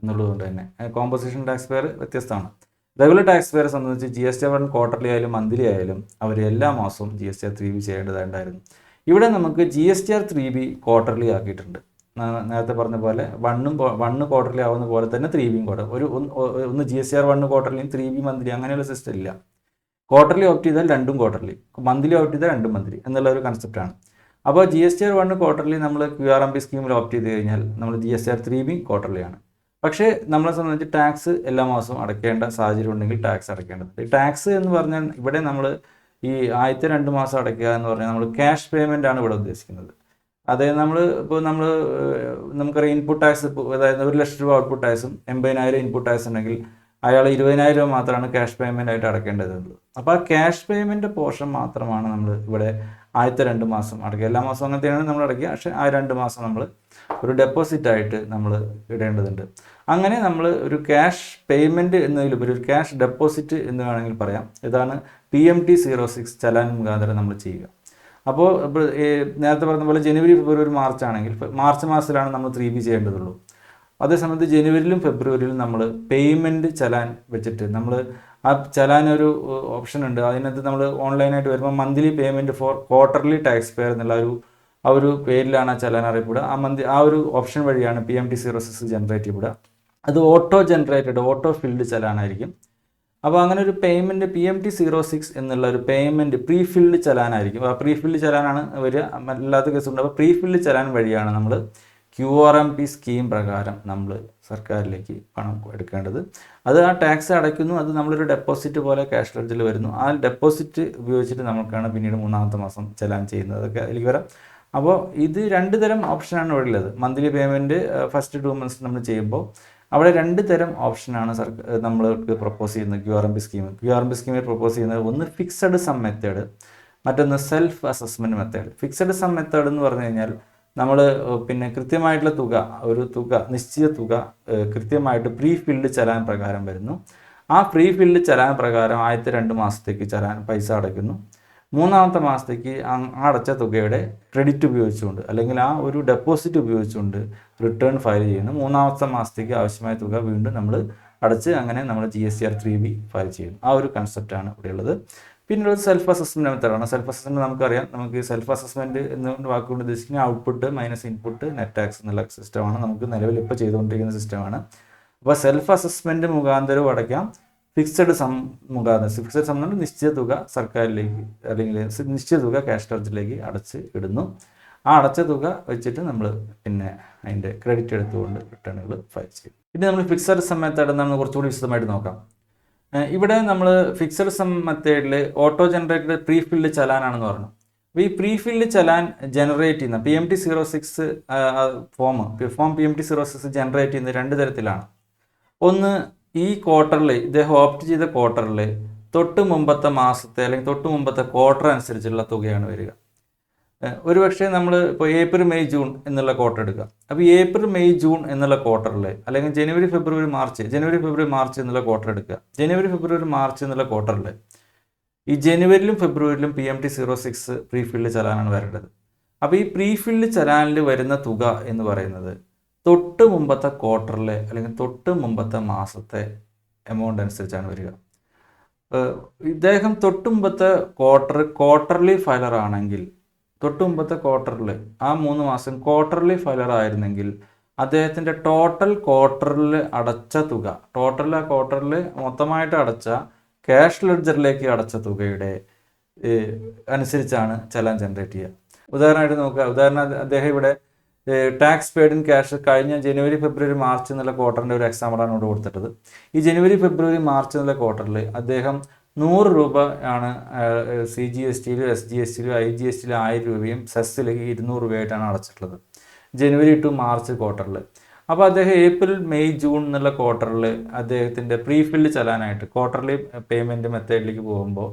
A: എന്നുള്ളതുകൊണ്ട് തന്നെ. കോമ്പോസിഷൻ ടാക്സ് പേർ വ്യത്യസ്തമാണ്. റെഗുലർ ടാക്സ് പേരെ സംബന്ധിച്ച് G S T one quarterly ആയാലും മന്ത്ലി ആയാലും അവർ എല്ലാ മാസവും G S T R three B ചെയ്യേണ്ടതായിട്ടുണ്ടായിരുന്നു ഇവിടെ നമുക്ക് G S T R three B quarterly ആക്കിയിട്ടുണ്ട്. നേരത്തെ പറഞ്ഞ പോലെ വണ്ണും വണ്ണ് ക്വാർട്ടർലി ആവുന്ന പോലെ തന്നെ ത്രീ ബിയും ക്വാർട്ടർ ഒരു ഒന്ന് G S T R one ക്വാർട്ടർലിയും three B monthly അങ്ങനെയുള്ള സിസ്റ്റം ഇല്ല. ക്വാർട്ടർലി ഓപ്റ്റ് ചെയ്താൽ രണ്ടും ക്വാർട്ടർലി മന്ത്ലി ഓപ്റ്റ് ചെയ്താൽ രണ്ടും മന്ത്ലി എന്നുള്ള ഒരു കൺസെപ്റ്റാണ് അപ്പോൾ G S T R one quarterly നമ്മൾ ക്യു ആർ എം പി സ്കീമിൽ ഓപ്റ്റ് ചെയ്ത് കഴിഞ്ഞാൽ നമ്മൾ G S T R three B ക്വാർട്ടർലിയാണ് പക്ഷേ നമ്മളെ സംബന്ധിച്ച് ടാക്സ് എല്ലാ മാസവും അടയ്ക്കേണ്ട സാഹചര്യം ഉണ്ടെങ്കിൽ ടാക്സ് അടയ്ക്കേണ്ടത് ടാക്സ് എന്ന് പറഞ്ഞാൽ ഇവിടെ നമ്മൾ ഈ ആദ്യത്തെ രണ്ട് മാസം അടയ്ക്കുക എന്ന് പറഞ്ഞാൽ നമ്മൾ ക്യാഷ് പേയ്മെന്റ് ആണ് ഇവിടെ ഉദ്ദേശിക്കുന്നത്. അതായത് നമ്മൾ ഇപ്പോൾ നമ്മൾ നമുക്കറിയാം ഇൻപുട്ട് ടാക്സ് അതായത് ഒരു ലക്ഷം രൂപ ഔട്ട്പുട്ട് ടാക്സും എൺപതിനായിരം ഇൻപുട്ട് ടാക്സ് ഉണ്ടെങ്കിൽ അയാൾ ഇരുപതിനായിരം രൂപ മാത്രമാണ് ക്യാഷ് പേയ്മെന്റ് ആയിട്ട് അടയ്ക്കേണ്ടതുള്ളൂ അപ്പോൾ ആ ക്യാഷ് പേയ്മെന്റ് പോർഷൻ മാത്രമാണ് നമ്മൾ ഇവിടെ ആദ്യത്തെ രണ്ട് മാസം അടയ്ക്കുക. എല്ലാ മാസവും അങ്ങനത്തെയാണ് നമ്മൾ അടയ്ക്കുക. പക്ഷേ ആ രണ്ട് മാസം നമ്മൾ ഒരു ഡെപ്പോസിറ്റ് ആയിട്ട് നമ്മൾ ഇടേണ്ടതുണ്ട്. അങ്ങനെ നമ്മൾ ഒരു ക്യാഷ് പേയ്മെന്റ് എന്നതിലുപരി ഒരു ക്യാഷ് ഡെപ്പോസിറ്റ് എന്ന് വേണമെങ്കിൽ പറയാം. ഇതാണ് P M T zero six challan മുഖാന്തരം നമ്മൾ ചെയ്യുക. അപ്പോൾ നേരത്തെ പറഞ്ഞ പോലെ ജനുവരി ഫെബ്രുവരി മാർച്ച് ആണെങ്കിൽ മാർച്ച് മാസത്തിലാണ് നമ്മൾ ത്രീ ബി ചെയ്യേണ്ടതുള്ളൂ. അതേസമയത്ത് ജനുവരിയിലും ഫെബ്രുവരിയിലും നമ്മൾ പേയ്മെന്റ് ചലാൻ വെച്ചിട്ട് നമ്മൾ ആ ചലാൻ ഒരു ഓപ്ഷൻ ഉണ്ട് അതിനകത്ത് നമ്മൾ ഓൺലൈനായിട്ട് വരുമ്പോൾ monthly payment for quarterly tax payer എന്നുള്ള ഒരു ആ ഒരു പേരിലാണ് ആ ചലാൻ അറിയപ്പെടുക. ആ മന്തി ആ ഒരു ഓപ്ഷൻ വഴിയാണ് P M T zero six generate ചെയ്യപ്പെടുക. അത് ഓട്ടോ ജനറേറ്റഡ് ഓട്ടോ ഫിൽഡ് ചലാനായിരിക്കും. അപ്പോൾ അങ്ങനെ ഒരു payment P M T zero six എന്നുള്ള ഒരു പേയ്മെന്റ് പ്രീ ഫിൽഡ് ചലാനായിരിക്കും ആ പ്രീ ഫിൽഡ് ചലാനാണ് വരിക. അല്ലാത്ത ഉണ്ട്. അപ്പോൾ പ്രീ ഫിൽഡ് ചലാൻ വഴിയാണ് നമ്മൾ Q R M P scheme പ്രകാരം നമ്മൾ സർക്കാരിലേക്ക് പണം എടുക്കേണ്ടത്. അത് ആ ടാക്സ് അടയ്ക്കുന്നു. അത് നമ്മളൊരു ഡെപ്പോസിറ്റ് പോലെ ക്യാഷ് ലെഡ്ജിൽ വരുന്നു. ആ ഡെപ്പോസിറ്റ് ഉപയോഗിച്ചിട്ട് നമുക്കാണ് പിന്നീട് മൂന്നാമത്തെ മാസം ചലാൻ ചെയ്യുന്നത്. അതൊക്കെ അതിലേക്ക് വരാം. അപ്പോൾ ഇത് രണ്ട് തരം ഓപ്ഷനാണ് ഇവിടെ ഉള്ളത്. Monthly payment first two months നമ്മൾ ചെയ്യുമ്പോൾ അവിടെ രണ്ട് തരം ഓപ്ഷനാണ് സർക്കാർ നമ്മൾക്ക് പ്രപ്പോസ് ചെയ്യുന്നത്. Q R M P scheme Q R M P സ്കീമിൽ പ്രപ്പോസ് ചെയ്യുന്നത് ഒന്ന് ഫിക്സഡ് സം മെത്തേഡ് മറ്റൊന്ന് self assessment method fixed sum method എന്ന് പറഞ്ഞു കഴിഞ്ഞാൽ നമ്മൾ പിന്നെ കൃത്യമായിട്ടുള്ള തുക ഒരു തുക നിശ്ചിത തുക കൃത്യമായിട്ട് പ്രീ ഫിൽഡ് ചലാൻ പ്രകാരം വരുന്നു. ആ പ്രീ ഫിൽഡ് ചലാൻ പ്രകാരം ആദ്യത്തെ രണ്ട് മാസത്തേക്ക് ചലാൻ പൈസ അടയ്ക്കുന്നു. മൂന്നാമത്തെ മാസത്തേക്ക് അടച്ച തുകയുടെ ക്രെഡിറ്റ് ഉപയോഗിച്ചുകൊണ്ട് അല്ലെങ്കിൽ ആ ഒരു ഡെപ്പോസിറ്റ് ഉപയോഗിച്ചുകൊണ്ട് റിട്ടേൺ ഫയൽ ചെയ്യുന്നു. മൂന്നാമത്തെ മാസത്തേക്ക് ആവശ്യമായ തുക വീണ്ടും നമ്മൾ അടച്ച് അങ്ങനെ നമ്മൾ G S C R three B file ചെയ്യുന്നു. ആ ഒരു കൺസെപ്റ്റാണ് ഇവിടെയുള്ളത് പിന്നുള്ളത് സെൽഫ് അസസ്മെന്റ് മെത്തേഡാണ് സെൽഫ് അസസ്മെന്റ് നമുക്കറിയാം. നമുക്ക് സെൽഫ് അസസ്മെന്റ് എന്നുകൊണ്ട് വാക്കുകൊണ്ട് ഉദ്ദേശിക്കുന്നത് output minus input net tax എന്നുള്ള സിസ്റ്റമാണ് നമുക്ക് നിലവിൽ ഇപ്പോൾ ചെയ്തുകൊണ്ടിരിക്കുന്ന സിസ്റ്റമാണ് അപ്പോൾ സെൽഫ് അസസ്മെന്റ് മുഖാന്തരവും അടയ്ക്കാം. ഫിക്സഡ് സം മുഖാന്തരം ഫിക്സഡ് സം എന്ന് നിശ്ചിത തുക സർക്കാരിലേക്ക് അല്ലെങ്കിൽ നിശ്ചിത തുക ക്യാഷ് ചാർജിലേക്ക് അടച്ച് ഇടുന്നു. ആ അടച്ച തുക വെച്ചിട്ട് നമ്മൾ പിന്നെ അതിന്റെ ക്രെഡിറ്റ് എടുത്തുകൊണ്ട് റിട്ടേണുകൾ ഫയൽ ചെയ്യും. പിന്നെ നമ്മൾ ഫിക്സഡ് സം മെത്തേഡ് എന്നാണ് കുറച്ചുകൂടി വിശദമായിട്ട് നോക്കാം. ഇവിടെ നമ്മൾ ഫിക്സഡ് സം മെത്തേഡിൽ ഓട്ടോ ജനറേറ്റഡ് പ്രീ ഫിൽഡ് ചലാനാണെന്ന് പറഞ്ഞു. അപ്പോൾ ഈ പ്രീ ഫിൽഡ് ചലാൻ ജനറേറ്റ് ചെയ്യുന്ന P M T zero six form form P M T zero six generate ചെയ്യുന്ന രണ്ട് തരത്തിലാണ്. ഒന്ന് ഈ ക്വാർട്ടറിൽ ഇദ്ദേഹം ഓപ്റ്റ് ചെയ്ത ക്വാർട്ടറിൽ തൊട്ട് മുമ്പത്തെ മാസത്തെ അല്ലെങ്കിൽ തൊട്ട് മുമ്പത്തെ ക്വാർട്ടർ അനുസരിച്ചുള്ള തുകയാണ് വരിക. ഒരു ഒരുപക്ഷെ നമ്മൾ ഇപ്പോൾ ഏപ്രിൽ മെയ് ജൂൺ എന്നുള്ള ക്വാർട്ടർ എടുക്കുക. അപ്പോൾ ഏപ്രിൽ മെയ് ജൂൺ എന്നുള്ള ക്വാർട്ടറിൽ അല്ലെങ്കിൽ ജനുവരി ഫെബ്രുവരി മാർച്ച് ജനുവരി ഫെബ്രുവരി മാർച്ച് എന്നുള്ള ക്വാർട്ടർ എടുക്കുക. ജനുവരി ഫെബ്രുവരി മാർച്ച് എന്നുള്ള ക്വാർട്ടറിൽ ഈ ജനുവരിയിലും ഫെബ്രുവരിയിലും P M T zero six prefilled ചലാനാണ് വരേണ്ടത്. അപ്പോൾ ഈ പ്രീഫീൽഡ് ചലാനിൽ വരുന്ന തുക എന്ന് പറയുന്നത് തൊട്ട് മുമ്പത്തെ ക്വാർട്ടറിലെ അല്ലെങ്കിൽ തൊട്ട് മുമ്പത്തെ മാസത്തെ എമൗണ്ട് അനുസരിച്ചാണ് വരിക. ഇദ്ദേഹം തൊട്ട് മുമ്പത്തെ ക്വാർട്ടർ ക്വാർട്ടർലി ഫയലർ ആണെങ്കിൽ തൊട്ട് മുമ്പത്തെ ക്വാർട്ടറിൽ ആ മൂന്ന് മാസം ക്വാർട്ടർലി ഫയലർ ആയിരുന്നെങ്കിൽ അദ്ദേഹത്തിന്റെ ടോട്ടൽ ക്വാർട്ടറിൽ അടച്ച തുക ടോട്ടൽ ആ ക്വാർട്ടറിൽ മൊത്തമായിട്ട് അടച്ച ക്യാഷ് ലെഡ്ജറിലേക്ക് അടച്ച തുകയുടെ അനുസരിച്ചാണ് ചലാൻ ജനറേറ്റ് ചെയ്യുക. ഉദാഹരണമായിട്ട് നോക്കുക. ഉദാഹരണം അദ്ദേഹം ഇവിടെ ടാക്സ് പെയ്ഡ് ഇൻ ക്യാഷ് കഴിഞ്ഞ ജനുവരി ഫെബ്രുവരി മാർച്ച് എന്നുള്ള ക്വാർട്ടറിന്റെ ഒരു എക്സാമ്പിളാണ് ഇവിടെ കൊടുത്തിട്ടത്. ഈ ജനുവരി ഫെബ്രുവരി മാർച്ച് എന്നുള്ള ക്വാർട്ടറിൽ അദ്ദേഹം നൂറ് രൂപ ആണ് സി ജി എസ് ടിയിലും എസ് ജി എസ് ടിയിലും ഐ ജി എസ് ടിയിലും ആയിരം രൂപയും സെസ്സിലേക്ക് ഇരുന്നൂറ് രൂപയായിട്ടാണ് അടച്ചിട്ടുള്ളത്. ജനുവരി ടു മാർച്ച് ക്വാർട്ടറിൽ അപ്പോൾ അദ്ദേഹം ഏപ്രിൽ മെയ് ജൂൺ എന്നുള്ള ക്വാർട്ടറിൽ അദ്ദേഹത്തിന്റെ പ്രീ ഫില്ല് ചെല്ലാനായിട്ട് ക്വാർട്ടർലി പേയ്മെന്റ് മെത്തേഡിലേക്ക് പോകുമ്പോൾ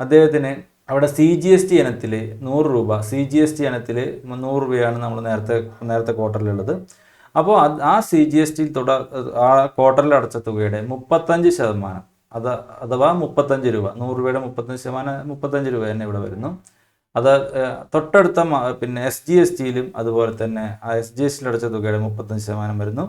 A: അദ്ദേഹത്തിന് അവിടെ സി ജി എസ് ടി ഇനത്തിൽ നൂറ് രൂപ സി ജി എസ് ടി ഇനത്തിൽ നൂറ് രൂപയാണ് നമ്മൾ നേരത്തെ നേരത്തെ ക്വാർട്ടറിലുള്ളത് അപ്പോൾ ആ സി ജി എസ് ടിയിൽ തുട ആ ക്വാർട്ടറിൽ അടച്ച തുകയുടെ മുപ്പത്തഞ്ച് ശതമാനം അത് അഥവാ മുപ്പത്തഞ്ച് രൂപ നൂറ് രൂപയുടെ മുപ്പത്തഞ്ച് ശതമാനം മുപ്പത്തഞ്ച് രൂപ തന്നെ ഇവിടെ വരുന്നു. അത് തൊട്ടടുത്ത പിന്നെ എസ് ജി എസ് ടിയിലും അതുപോലെ തന്നെ ആ എസ് ജി എസ് ടിയിൽ അടച്ച തുകയുടെ മുപ്പത്തഞ്ച് ശതമാനം വരുന്നു.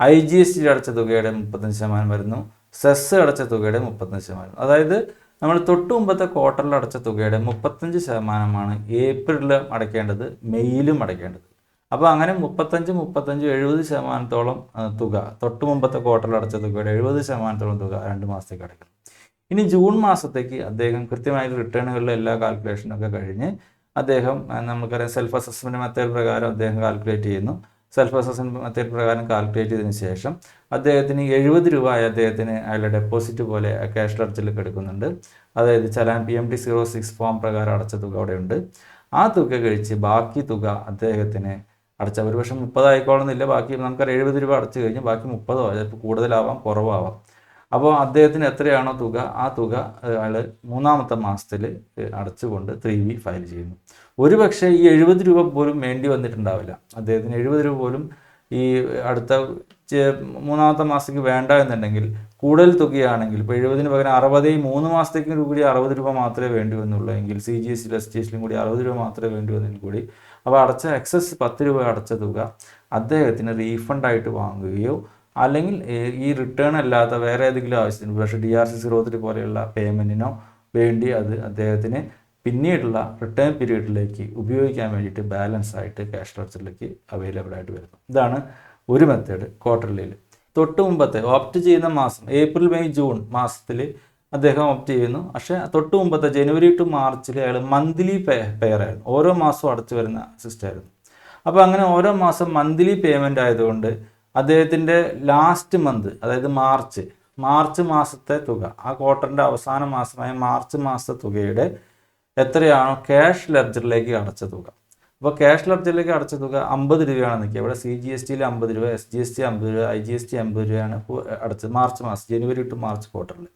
A: ഐ ജി എസ് ടിയിൽ അടച്ച തുകയുടെ മുപ്പത്തഞ്ച് ശതമാനം വരുന്നു. സെസ് അടച്ച തുകയുടെ മുപ്പത്തഞ്ച് ശതമാനം അതായത് നമ്മൾ തൊട്ട് മുമ്പത്തെ ക്വാർട്ടറിൽ അടച്ച തുകയുടെ മുപ്പത്തഞ്ച് ശതമാനമാണ് ഏപ്രിലിൽ അടയ്ക്കേണ്ടത് മെയ്യിലും അടയ്ക്കേണ്ടത്. അപ്പോൾ അങ്ങനെ മുപ്പത്തഞ്ച് മുപ്പത്തഞ്ച് എഴുപത് ശതമാനത്തോളം തുക തൊട്ട് മുമ്പത്തെ ക്വാർട്ടറിൽ അടച്ച തുകയുടെ എഴുപത് ശതമാനത്തോളം തുക രണ്ട് മാസത്തേക്ക് അടയ്ക്കണം ഇനി ജൂൺ മാസത്തേക്ക് അദ്ദേഹം കൃത്യമായി റിട്ടേണുകളിലെ എല്ലാ കാൽക്കുലേഷനൊക്കെ കഴിഞ്ഞ് അദ്ദേഹം നമുക്കറിയാം സെൽഫ് അസസ്മെന്റ് മെത്തേഡ് പ്രകാരം അദ്ദേഹം കാൽക്കുലേറ്റ് ചെയ്യുന്നു. സെൽഫ് അസസ്മെന്റ് മെത്തേഡ് പ്രകാരം കാൽക്കുലേറ്റ് ചെയ്തതിന് ശേഷം അദ്ദേഹത്തിന് എഴുപത് രൂപ അദ്ദേഹത്തിന് അയാളുടെ ഡെപ്പോസിറ്റ് പോലെ ക്യാഷ് അടച്ചിൽ എടുക്കുന്നുണ്ട് അതായത് challan P M T zero six form പ്രകാരം അടച്ച തുക അവിടെയുണ്ട്. ആ തുക കഴിച്ച് ബാക്കി തുക അദ്ദേഹത്തിന് അടച്ച. ഒരു പക്ഷേ മുപ്പതായിക്കോളന്നില്ല. ബാക്കി നമുക്കറിയാം എഴുപത് രൂപ അടച്ചു കഴിഞ്ഞ് ബാക്കി മുപ്പതോ ചിലപ്പോൾ കൂടുതലാവാം കുറവാവാം. അപ്പോൾ അദ്ദേഹത്തിന് എത്രയാണോ തുക? ആ തുക അയാൾ മൂന്നാമത്തെ മാസത്തിൽ അടച്ചുകൊണ്ട് ത്രീ വി ഫയൽ ചെയ്യുന്നു. ഒരു പക്ഷേ ഈ എഴുപത് രൂപ പോലും വേണ്ടി വന്നിട്ടുണ്ടാവില്ല. അദ്ദേഹത്തിന് എഴുപത് രൂപ പോലും ഈ അടുത്ത മൂന്നാമത്തെ മാസത്തേക്ക് വേണ്ട എന്നുണ്ടെങ്കിൽ കൂടുതൽ തുകയാണെങ്കിൽ ഇപ്പോൾ എഴുപതിന് പകരം അറുപത് മൂന്ന് മാസത്തേക്കും കൂടി അറുപത് രൂപ മാത്രമേ വേണ്ടി വന്നുള്ളൂ എങ്കിൽ C G S S T എസിലും കൂടി അറുപത് രൂപ മാത്രമേ വേണ്ടി വന്നതിൽ കൂടി അപ്പോൾ അടച്ച എക്സസ് പത്ത് രൂപ അടച്ച തുക അദ്ദേഹത്തിന് റീഫണ്ടായിട്ട് വാങ്ങുകയോ അല്ലെങ്കിൽ ഈ- റിട്ടേൺ അല്ലാത്ത വേറെ ഏതെങ്കിലും ആവശ്യത്തിന് പക്ഷേ ഡി ആർ സി സീറോ പോലെയുള്ള പേയ്മെന്റിനോ വേണ്ടി അത് അദ്ദേഹത്തിന് പിന്നീടുള്ള റിട്ടേൺ പീരീഡിലേക്ക് ഉപയോഗിക്കാൻ വേണ്ടിയിട്ട് ബാലൻസ് ആയിട്ട് ക്യാഷ് ട്രാൻസ്ഫറിലേക്ക് അവൈലബിൾ ആയിട്ട് വരുന്നു. ഇതാണ് ഒരു മെത്തേഡ് ക്വാർട്ടർലിയിൽ തൊട്ട് മുമ്പത്തെ ഓപ്റ്റ് ചെയ്യുന്ന മാസം ഏപ്രിൽ മെയ് ജൂൺ മാസത്തിൽ അദ്ദേഹം ഓപ്റ്റ് ചെയ്യുന്നു. പക്ഷേ തൊട്ട് മുമ്പത്തെ ജനുവരി ടു മാർച്ചിൽ അയാൾ മന്ത്ലി പേ പെയർ ആയിരുന്നു. ഓരോ മാസവും അടച്ചു വരുന്ന സിസ്റ്റം ആയിരുന്നു. അപ്പോൾ അങ്ങനെ ഓരോ മാസം മന്ത്ലി പേയ്മെന്റ് ആയതുകൊണ്ട് അദ്ദേഹത്തിന്റെ ലാസ്റ്റ് മന്ത് അതായത് മാർച്ച് മാർച്ച് മാസത്തെ തുക ആ ക്വാർട്ടറിന്റെ അവസാന മാസമായ മാർച്ച് മാസത്തെ തുകയുടെ എത്രയാണോ ക്യാഷ് ലെഡ്ജറിലേക്ക് അടച്ച തുക. അപ്പോൾ ക്യാഷ് ലബ്ജറിലേക്ക് അടച്ച തുക അമ്പത് രൂപയാണ് നിൽക്കുക. ഇവിടെ സി ജി എസ് ടിയിൽ അമ്പത് രൂപ എസ് ജി എസ് ടി അമ്പത് രൂപ ഐ ജി എസ് ടി അമ്പത് രൂപയാണ് അടച്ചത് മാർച്ച് മാസം ജനുവരി ടു മാർച്ച് ക്വാർട്ടറിൽ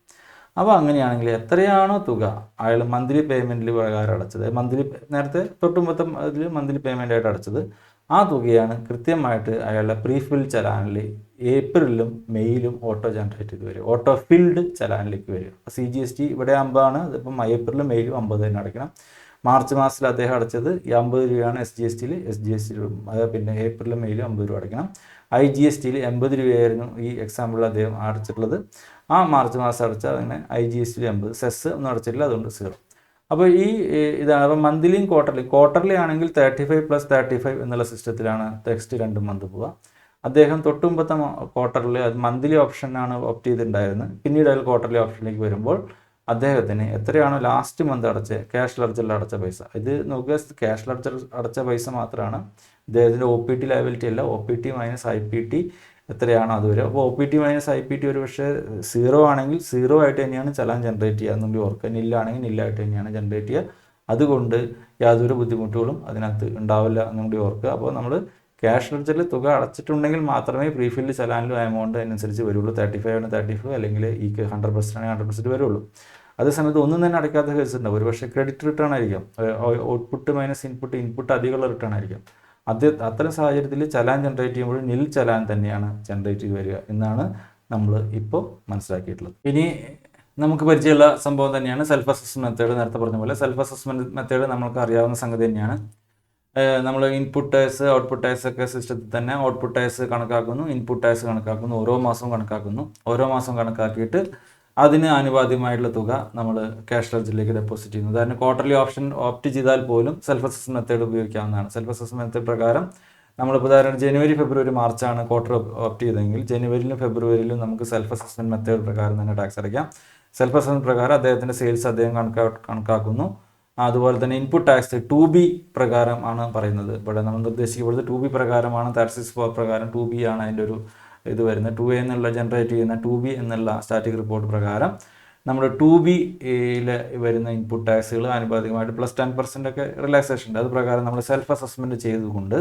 A: അപ്പോൾ അങ്ങനെയാണെങ്കിൽ എത്രയാണോ തുക അയാൾ മന്ത്ലി പേയ്മെന്റിൽ പ്രകാരം അടച്ചത്. മന്ത്ലി നേരത്തെ തൊട്ടുമ്പത്തെ അതിൽ മന്ത്ലി പേയ്മെന്റ് ആയിട്ട് അടച്ചത് ആ തുകയാണ് കൃത്യമായിട്ട് അയാളുടെ പ്രീഫിൽ ചലാനിൽ ഏപ്രിലും മെയ്യിലും ഓട്ടോ ജനറേറ്റ് ചെയ്ത് വരും ഓട്ടോ ഫിൽഡ് ചലാനിലേക്ക് വരും സി ജി എസ് ടി ഇവിടെ അമ്പതാണ് അതിപ്പം ഏപ്രിലും മെയ്യിലും അമ്പത് തന്നെ അടയ്ക്കണം. മാർച്ച് മാസത്തിൽ അദ്ദേഹം അടച്ചത് ഈ അമ്പത് രൂപയാണ് എസ് ജി എസ് ടിയിൽ എസ് ജി എസ് ടി പിന്നെ ഏപ്രിലും മെയിലും അമ്പത് രൂപ അടയ്ക്കണം. ഐ ജി എസ് ടിയിൽ എൺപത് രൂപയായിരുന്നു ഈ എക്സാമ്പിളിൽ അദ്ദേഹം അടച്ചിട്ടുള്ളത്. ആ മാർച്ച് മാസം അടച്ചാൽ അങ്ങനെ ഐ ജി എസ് ടിയിൽ എൺപത് സെസ് ഒന്നും അടച്ചിട്ടില്ല അതുകൊണ്ട് സീറോ അപ്പോൾ ഈ ഇതാണ് അപ്പോൾ മന്ത്ലിയും ക്വാർട്ടർലി ക്വാർട്ടർലി ആണെങ്കിൽ thirty five plus thirty five എന്നുള്ള സിസ്റ്റത്തിലാണ് നെക്സ്റ്റ് രണ്ട് മന്ത് പോവുക. അദ്ദേഹം തൊട്ടുമുമ്പത്തെ ക്വാർട്ടറിൽ അത് മന്ത്ലി ഓപ്ഷനാണ് ഓപ്റ്റ് ചെയ്തിട്ടുണ്ടായിരുന്നത്. പിന്നീട് അതിൽ ക്വാർട്ടർലി ഓപ്ഷനിലേക്ക് വരുമ്പോൾ അദ്ദേഹത്തിന് എത്രയാണോ ലാസ്റ്റ് മന്ത് അടച്ച ക്യാഷ് ലർജറിൽ അടച്ച പൈസ. ഇത് നോക്കുക ക്യാഷ് ലർജർ അടച്ച പൈസ മാത്രമാണ്. അദ്ദേഹത്തിന്റെ ഒ പി ടി ലയബിലിറ്റി അല്ല O P T minus I P T എത്രയാണോ അത് വരും അപ്പോൾ O P T minus I P T ഒരു പക്ഷേ സീറോ ആണെങ്കിൽ സീറോ ആയിട്ട് തന്നെയാണ് ചലാൻ ജനറേറ്റ് ചെയ്യുക എന്നുകൂടി ഓർക്കുക നില്ലാണെങ്കിൽ നില്ലായിട്ട് തന്നെയാണ് ജനറേറ്റ് ചെയ്യുക. അതുകൊണ്ട് യാതൊരു ബുദ്ധിമുട്ടുകളും അതിനകത്ത് ഉണ്ടാവില്ല എന്നുകൂടി ഓർക്കുക അപ്പോൾ നമ്മൾ ക്യാഷ് ലെഡ്ജറിൽ തുക അടച്ചിട്ടുണ്ടെങ്കിൽ മാത്രമേ പ്രീഫിൽഡ് ചലാനിലും എമൗണ്ട് അതിനനുസരിച്ച് വരുള്ളൂ. തേർട്ടി ഫൈവ് ആണ് തേർട്ടി ഫൈവ് അല്ലെങ്കിൽ ഈ ഹൺഡ്രഡ് പെർസെന്റ് ആണെങ്കിൽ ഹൺഡ്രഡ് പെർസെന്റ് വരുള്ളൂ. അതേ സമയത്ത് ഒന്നും തന്നെ അടയ്ക്കാത്ത കേസ് ഒരു പക്ഷേ ക്രെഡിറ്റ് റിട്ടേൺ ആയിരിക്കും. ഔട്ട്പുട്ട് മൈനസ് ഇൻപുട്ട് ഇൻപുട്ട് അധികമുള്ള റിട്ടേൺ ആയിരിക്കും. അത് അത്തരം സാഹചര്യത്തിൽ ചലാൻ ജനറേറ്റ് ചെയ്യുമ്പോൾ നിൽ ചലാൻ തന്നെയാണ് ജനറേറ്റ് ചെയ്ത് വരിക എന്നാണ് നമ്മൾ ഇപ്പോൾ മനസ്സിലാക്കിയിട്ടുള്ളത്. ഇനി നമുക്ക് പരിചയമുള്ള സംഭവം തന്നെയാണ് സെൽഫ് അസസ്മെന്റ് മെത്തേഡ് നേരത്തെ പറഞ്ഞ പോലെ സെൽഫ് അസസ്മെന്റ് മെത്തേഡ് നമ്മൾക്ക് അറിയാവുന്ന സംഗതി തന്നെയാണ്. നമ്മൾ ഇൻപുട്ട് ടയർസ് ഔട്ട്പുട്ട് ടയേഴ്സ് ഒക്കെ സിസ്റ്റത്തിൽ തന്നെ ഔട്ട്പുട്ട് ടയേഴ്സ് കണക്കാക്കുന്നു ഇൻപുട്ട് ടയേഴ്സ് കണക്കാക്കുന്നു ഓരോ മാസവും കണക്കാക്കുന്നു. ഓരോ മാസം കണക്കാക്കിയിട്ട് അതിന് ആനുപാതികമായിട്ടുള്ള തുക നമ്മൾ ക്യാഷ് ലഡ്ജിലേക്ക് ഡെപ്പോസിറ്റ് ചെയ്യുന്നു. ഉദാഹരണം ക്വാർട്ടർലി ഓപ്ഷൻ ഓപ്റ്റ് ചെയ്താൽ പോലും സെൽഫ് അസസ് മെത്തേഡ് ഉപയോഗിക്കാവുന്നതാണ്. സെൽഫ് അസസ് മെത്തേഡ് പ്രകാരം നമ്മളിപ്പോൾ ഉദാഹരണം ജനുവരി ഫെബ്രുവരി മാർച്ചാണ് ക്വാർട്ടർ ഓപ്റ്റ് ചെയ്തെങ്കിൽ ജനുവരിയിലും ഫെബ്രുവരിയിലും നമുക്ക് സെൽഫ് അസസ്മെന്റ് മെത്തേഡ് പ്രകാരം തന്നെ ടാക്സ് അടയ്ക്കാം. സെൽഫ് അസസ്മെന്റ് പ്രകാരം അദ്ദേഹത്തിന്റെ സെയിൽസ് അദ്ദേഹം കണക്കാ കണക്കാക്കുന്നു. അതുപോലെ തന്നെ ഇൻപുട്ട് ടാക്സ് ടു ബി പ്രകാരം ആണ് പറയുന്നത്. ഇവിടെ നമ്മൾ നിർദ്ദേശിക്കപ്പെടുന്നത് ടു ബി പ്രകാരമാണ് താക്സിസ് ഫോർ പ്രകാരം ടു ബി ആണ് അതിന്റെ ഒരു ഇത് വരുന്നത്. ടു എന്നുള്ള ജനറേറ്റ് ചെയ്യുന്ന ടു ബി എന്നുള്ള സ്റ്റാറ്റിക് റിപ്പോർട്ട് പ്രകാരം നമ്മുടെ ടു ബിയിൽ വരുന്ന ഇൻപുട്ട് ടാക്സുകൾ ആനുപാതികമായിട്ട് പ്ലസ് ടെൻ പെർസെന്റ് ഒക്കെ റിലാക്സേഷൻ ഉണ്ട്. അത് പ്രകാരം നമ്മൾ സെൽഫ് അസസ്മെന്റ് ചെയ്തുകൊണ്ട്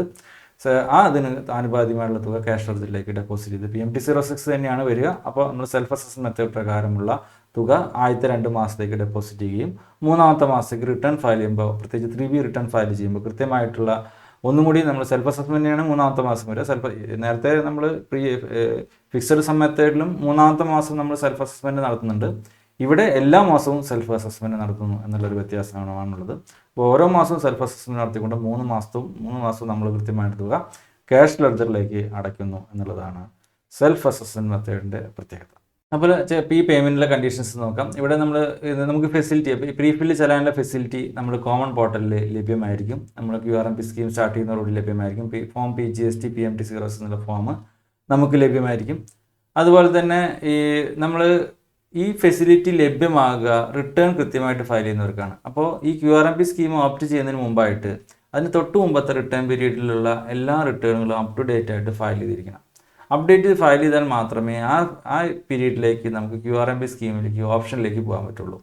A: ആ അതിന് ആനുപാതികമായുള്ള തുക ക്യാഷ് റിസിലേക്ക് ഡെപ്പോസിറ്റ് ചെയ്ത്. P M T zero six തന്നെയാണ് വരിക. അപ്പോൾ നമ്മൾ സെൽഫ് അസസ്മെന്റ് പ്രകാരമുള്ള തുക ആദ്യത്തെ രണ്ട് മാസത്തേക്ക് ഡെപ്പോസിറ്റ് ചെയ്യുകയും മൂന്നാമത്തെ മാസത്തേക്ക് റിട്ടേൺ ഫയൽ ചെയ്യുമ്പോൾ പ്രത്യേകിച്ച് ത്രീ ബി റിട്ടേൺ ഫയൽ ചെയ്യുമ്പോൾ കൃത്യമായിട്ടുള്ള ഒന്നും കൂടി നമ്മൾ സെൽഫ് അസസ്മെന്റിനാണ് മൂന്നാമത്തെ മാസം വരെ സെൽഫ് നേരത്തെ നമ്മൾ പ്രീ ഫിക്സഡ് സം മൂന്നാമത്തെ മാസം നമ്മൾ സെൽഫ് അസസ്മെന്റ് നടത്തുന്നുണ്ട്. ഇവിടെ എല്ലാ മാസവും സെൽഫ് അസസ്മെന്റ് നടത്തുന്നു എന്നുള്ളൊരു വ്യത്യാസമാണുള്ളത് അപ്പോൾ ഓരോ മാസവും സെൽഫ് അസസ്മെന്റ് നടത്തിക്കൊണ്ട് മൂന്ന് മാസത്തും മൂന്ന് മാസവും നമ്മൾ കൃത്യമായിട്ട് തുക ക്യാഷ് ലെഡ്ജറിലേക്ക് അടയ്ക്കുന്നു എന്നുള്ളതാണ് സെൽഫ് അസസ്മെന്റ് മെത്തേഡിന്റെ പ്രത്യേകത. അപ്പോൾ ഇപ്പോൾ ഈ പേയ്മെന്റിലെ കണ്ടീഷൻസ് നോക്കാം. ഇവിടെ നമ്മൾ നമുക്ക് ഫെസിലിറ്റി ഈ പ്രീ ഫില്ല് ചെല്ലാനുള്ള ഫെസിലിറ്റി നമ്മൾ കോമൺ പോർട്ടലിൽ ലഭ്യമായിരിക്കും. നമ്മൾ Q R M P scheme start ചെയ്യുന്നതോടുകൂടി ലഭ്യമായിരിക്കും. Form P G S T P M T zeros എന്നുള്ള ഫോം നമുക്ക് ലഭ്യമായിരിക്കും. അതുപോലെ തന്നെ ഈ നമ്മൾ ഈ ഫെസിലിറ്റി ലഭ്യമാകുക റിട്ടേൺ കൃത്യമായിട്ട് ഫയൽ ചെയ്യുന്നവർക്കാണ്. അപ്പോൾ ഈ Q R M P scheme opt ചെയ്യുന്നതിന് മുമ്പായിട്ട് അതിന് തൊട്ട് മുമ്പത്തെ റിട്ടേൺ പീരീഡിലുള്ള എല്ലാ റിട്ടേണുകളും അപ് ടു ഡേറ്റ് ആയിട്ട് ഫയൽ ചെയ്തിരിക്കണം. അപ്ഡേറ്റ് ഫയൽ ചെയ്താൽ മാത്രമേ ആ ആ പീരീഡിലേക്ക് നമുക്ക് ക്യു ആർ എം പി സ്കീമിലേക്ക് ഓപ്ഷനിലേക്ക് പോകാൻ പറ്റുള്ളൂ.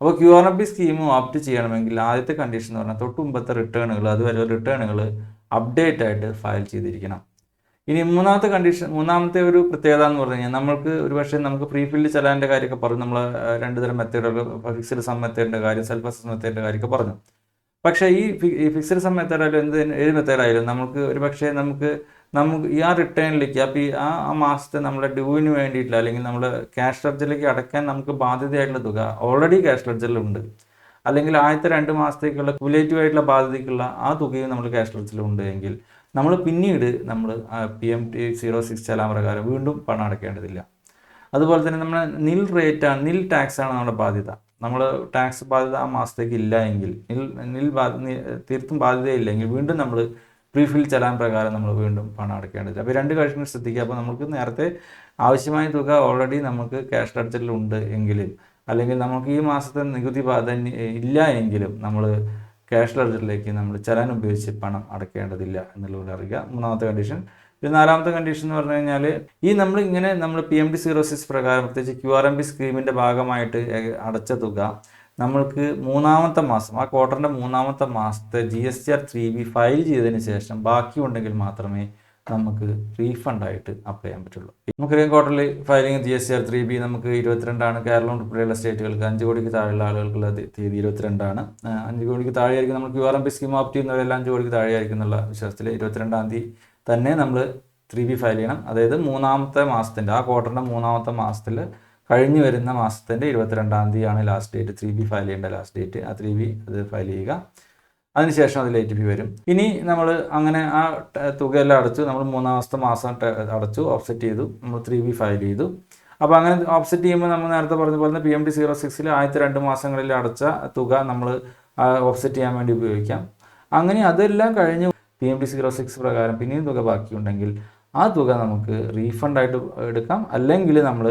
A: അപ്പോൾ Q R M P scheme opt ചെയ്യണമെങ്കിൽ ആദ്യത്തെ കണ്ടീഷൻ എന്ന് പറഞ്ഞാൽ തൊട്ട് മുമ്പത്തെ റിട്ടേണുകൾ അതുവരെ റിട്ടേണുകൾ അപ്ഡേറ്റ് ആയിട്ട് ഫയൽ ചെയ്തിരിക്കണം. ഇനി മൂന്നാമത്തെ കണ്ടീഷൻ മൂന്നാമത്തെ ഒരു പ്രത്യേകത എന്ന് പറഞ്ഞു കഴിഞ്ഞാൽ നമ്മൾക്ക് ഒരു പക്ഷേ നമുക്ക് പ്രീ ഫിൽഡ് ചെല്ലാന്റെ കാര്യമൊക്കെ പറഞ്ഞു നമ്മൾ രണ്ട് തരം മെത്തേഡുകൾ ഫിക്സ്ഡ് സം മെത്തേഡിന്റെ കാര്യം സെൽഫ് അസസ് മെത്തേഡിന്റെ കാര്യമൊക്കെ പറഞ്ഞു. പക്ഷേ ഈ ഫിക്സ്ഡ് സം മെത്തേഡായാലും എന്ത് ഏത് മെത്തേഡായാലും നമുക്ക് ഒരു പക്ഷേ നമുക്ക് നമുക്ക് ഈ ആ റിട്ടേണിലേക്ക് അപ്പോൾ ഈ ആ ആ മാസത്തെ നമ്മുടെ ഡ്യൂവിന് വേണ്ടിയിട്ടില്ല അല്ലെങ്കിൽ നമ്മുടെ ക്യാഷ് ലഡ്ജിലേക്ക് അടയ്ക്കാൻ നമുക്ക് ബാധ്യതയായിട്ടുള്ള തുക ഓൾറെഡി ക്യാഷ് ലഡ്ജിലുണ്ട് അല്ലെങ്കിൽ ആദ്യത്തെ രണ്ട് മാസത്തേക്കുള്ള കുലേറ്റീവ് ആയിട്ടുള്ള ബാധ്യതയ്ക്കുള്ള ആ തുകയും നമ്മൾ ക്യാഷ് ലഡ്ജിലുണ്ട് എങ്കിൽ നമ്മൾ പിന്നീട് നമ്മൾ P M T zero six challan പ്രകാരം വീണ്ടും പണം അടയ്ക്കേണ്ടതില്ല. അതുപോലെ തന്നെ നമ്മുടെ നിൽ റേറ്റാണ് നിൽ ആണ് നമ്മുടെ ബാധ്യത. നമ്മൾ ടാക്സ് ബാധ്യത ആ മാസത്തേക്ക് ഇല്ല എങ്കിൽ നിൽ നിൽ തീർത്തും ബാധ്യതയില്ലെങ്കിൽ വീണ്ടും നമ്മൾ പ്രീഫിൽ ചലാൻ പ്രകാരം നമ്മൾ വീണ്ടും പണം അടയ്ക്കേണ്ടത് അപ്പോൾ രണ്ട് കാര്യങ്ങൾ ശ്രദ്ധിക്കുക. അപ്പോൾ നമുക്ക് നേരത്തെ ആവശ്യമായ തുക ഓൾറെഡി നമുക്ക് ക്യാഷ് അടച്ചിട്ടുണ്ട് എങ്കിലും അല്ലെങ്കിൽ നമുക്ക് ഈ മാസത്തെ നികുതി ബാധ ഇല്ല എങ്കിലും നമ്മൾ ക്യാഷ് ലെഡ്ജറിലേക്ക് നമ്മൾ ചലാൻ ഉപയോഗിച്ച് പണം അടയ്ക്കേണ്ടതില്ല എന്നുള്ളത് അറിയുക. മൂന്നാമത്തെ കണ്ടീഷൻ പിന്നെ നാലാമത്തെ കണ്ടീഷൻ എന്ന് പറഞ്ഞു കഴിഞ്ഞാൽ ഈ നമ്മൾ ഇങ്ങനെ നമ്മൾ P M D zero six പ്രകാരം പ്രത്യേകിച്ച് ക്യു ആർ എം ബി സ്കീമിന്റെ ഭാഗമായിട്ട് അടച്ച തുക നമ്മൾക്ക് മൂന്നാമത്തെ മാസം ആ ക്വാർട്ടറിന്റെ മൂന്നാമത്തെ മാസത്തെ G S T R three B file ചെയ്തതിന് ശേഷം ബാക്കി ഉണ്ടെങ്കിൽ മാത്രമേ നമുക്ക് റീഫണ്ട് ആയിട്ട് അപ്ലൈ ചെയ്യാൻ പറ്റുള്ളൂ. നമുക്കറിയാം ക്വാർട്ടറിൽ filing G S T R three B നമുക്ക് ഇരുപത്തിരണ്ടാണ് കേരളം ഉൾപ്പെടെയുള്ള സ്റ്റേറ്റുകൾക്ക് അഞ്ച് കോടിക്ക് താഴെയുള്ള ആളുകൾക്കുള്ള തീയതി ഇരുപത്തിരണ്ടാണ്. അഞ്ച് കോടിക്ക് താഴെയായിരിക്കും നമ്മൾ Q R M P scheme opt ചെയ്യുന്നവരെല്ലാം അഞ്ച് കോടിക്ക് താഴെയായിരിക്കും എന്നുള്ള വിശ്വാസത്തിൽ ഇരുപത്തിരണ്ടാം തീയതി തന്നെ നമ്മൾ ത്രീ ബി ഫയൽ ചെയ്യണം. അതായത് മൂന്നാമത്തെ മാസത്തിന്റെ ആ ക്വാർട്ടറിന്റെ മൂന്നാമത്തെ മാസത്തിൽ കഴിഞ്ഞു വരുന്ന മാസത്തിന്റെ ഇരുപത്തിരണ്ടാം തീയതിയാണ് last date three B file ചെയ്യേണ്ട ലാസ്റ്റ് ഡേറ്റ് ആ ത്രീ ബി അത് ഫയൽ ചെയ്യുക. അതിനുശേഷം അതിൽ എയ്റ്റ് ബി വരും. ഇനി നമ്മൾ അങ്ങനെ ആ തുകയെല്ലാം അടച്ചു നമ്മൾ മൂന്നാമത്തെ മാസം അടച്ചു ഓഫ്സെറ്റ് ചെയ്തു. നമ്മൾ ത്രീ ബി ഫയൽ ചെയ്തു. അപ്പോൾ അങ്ങനെ ഓഫ്സെറ്റ് ചെയ്യുമ്പോൾ നമ്മൾ നേരത്തെ പറഞ്ഞ പോലെ പി എം ഡി സീറോ സിക്സിൽ ആദ്യത്തെ രണ്ട് മാസങ്ങളിൽ അടച്ച തുക നമ്മൾ ഓഫ്സെറ്റ് ചെയ്യാൻ വേണ്ടി ഉപയോഗിക്കാം. അങ്ങനെ അതെല്ലാം കഴിഞ്ഞു P M D zero six പ്രകാരം പിന്നെയും തുക ബാക്കിയുണ്ടെങ്കിൽ ആ തുക നമുക്ക് റീഫണ്ടായിട്ട് എടുക്കാം. അല്ലെങ്കിൽ നമ്മൾ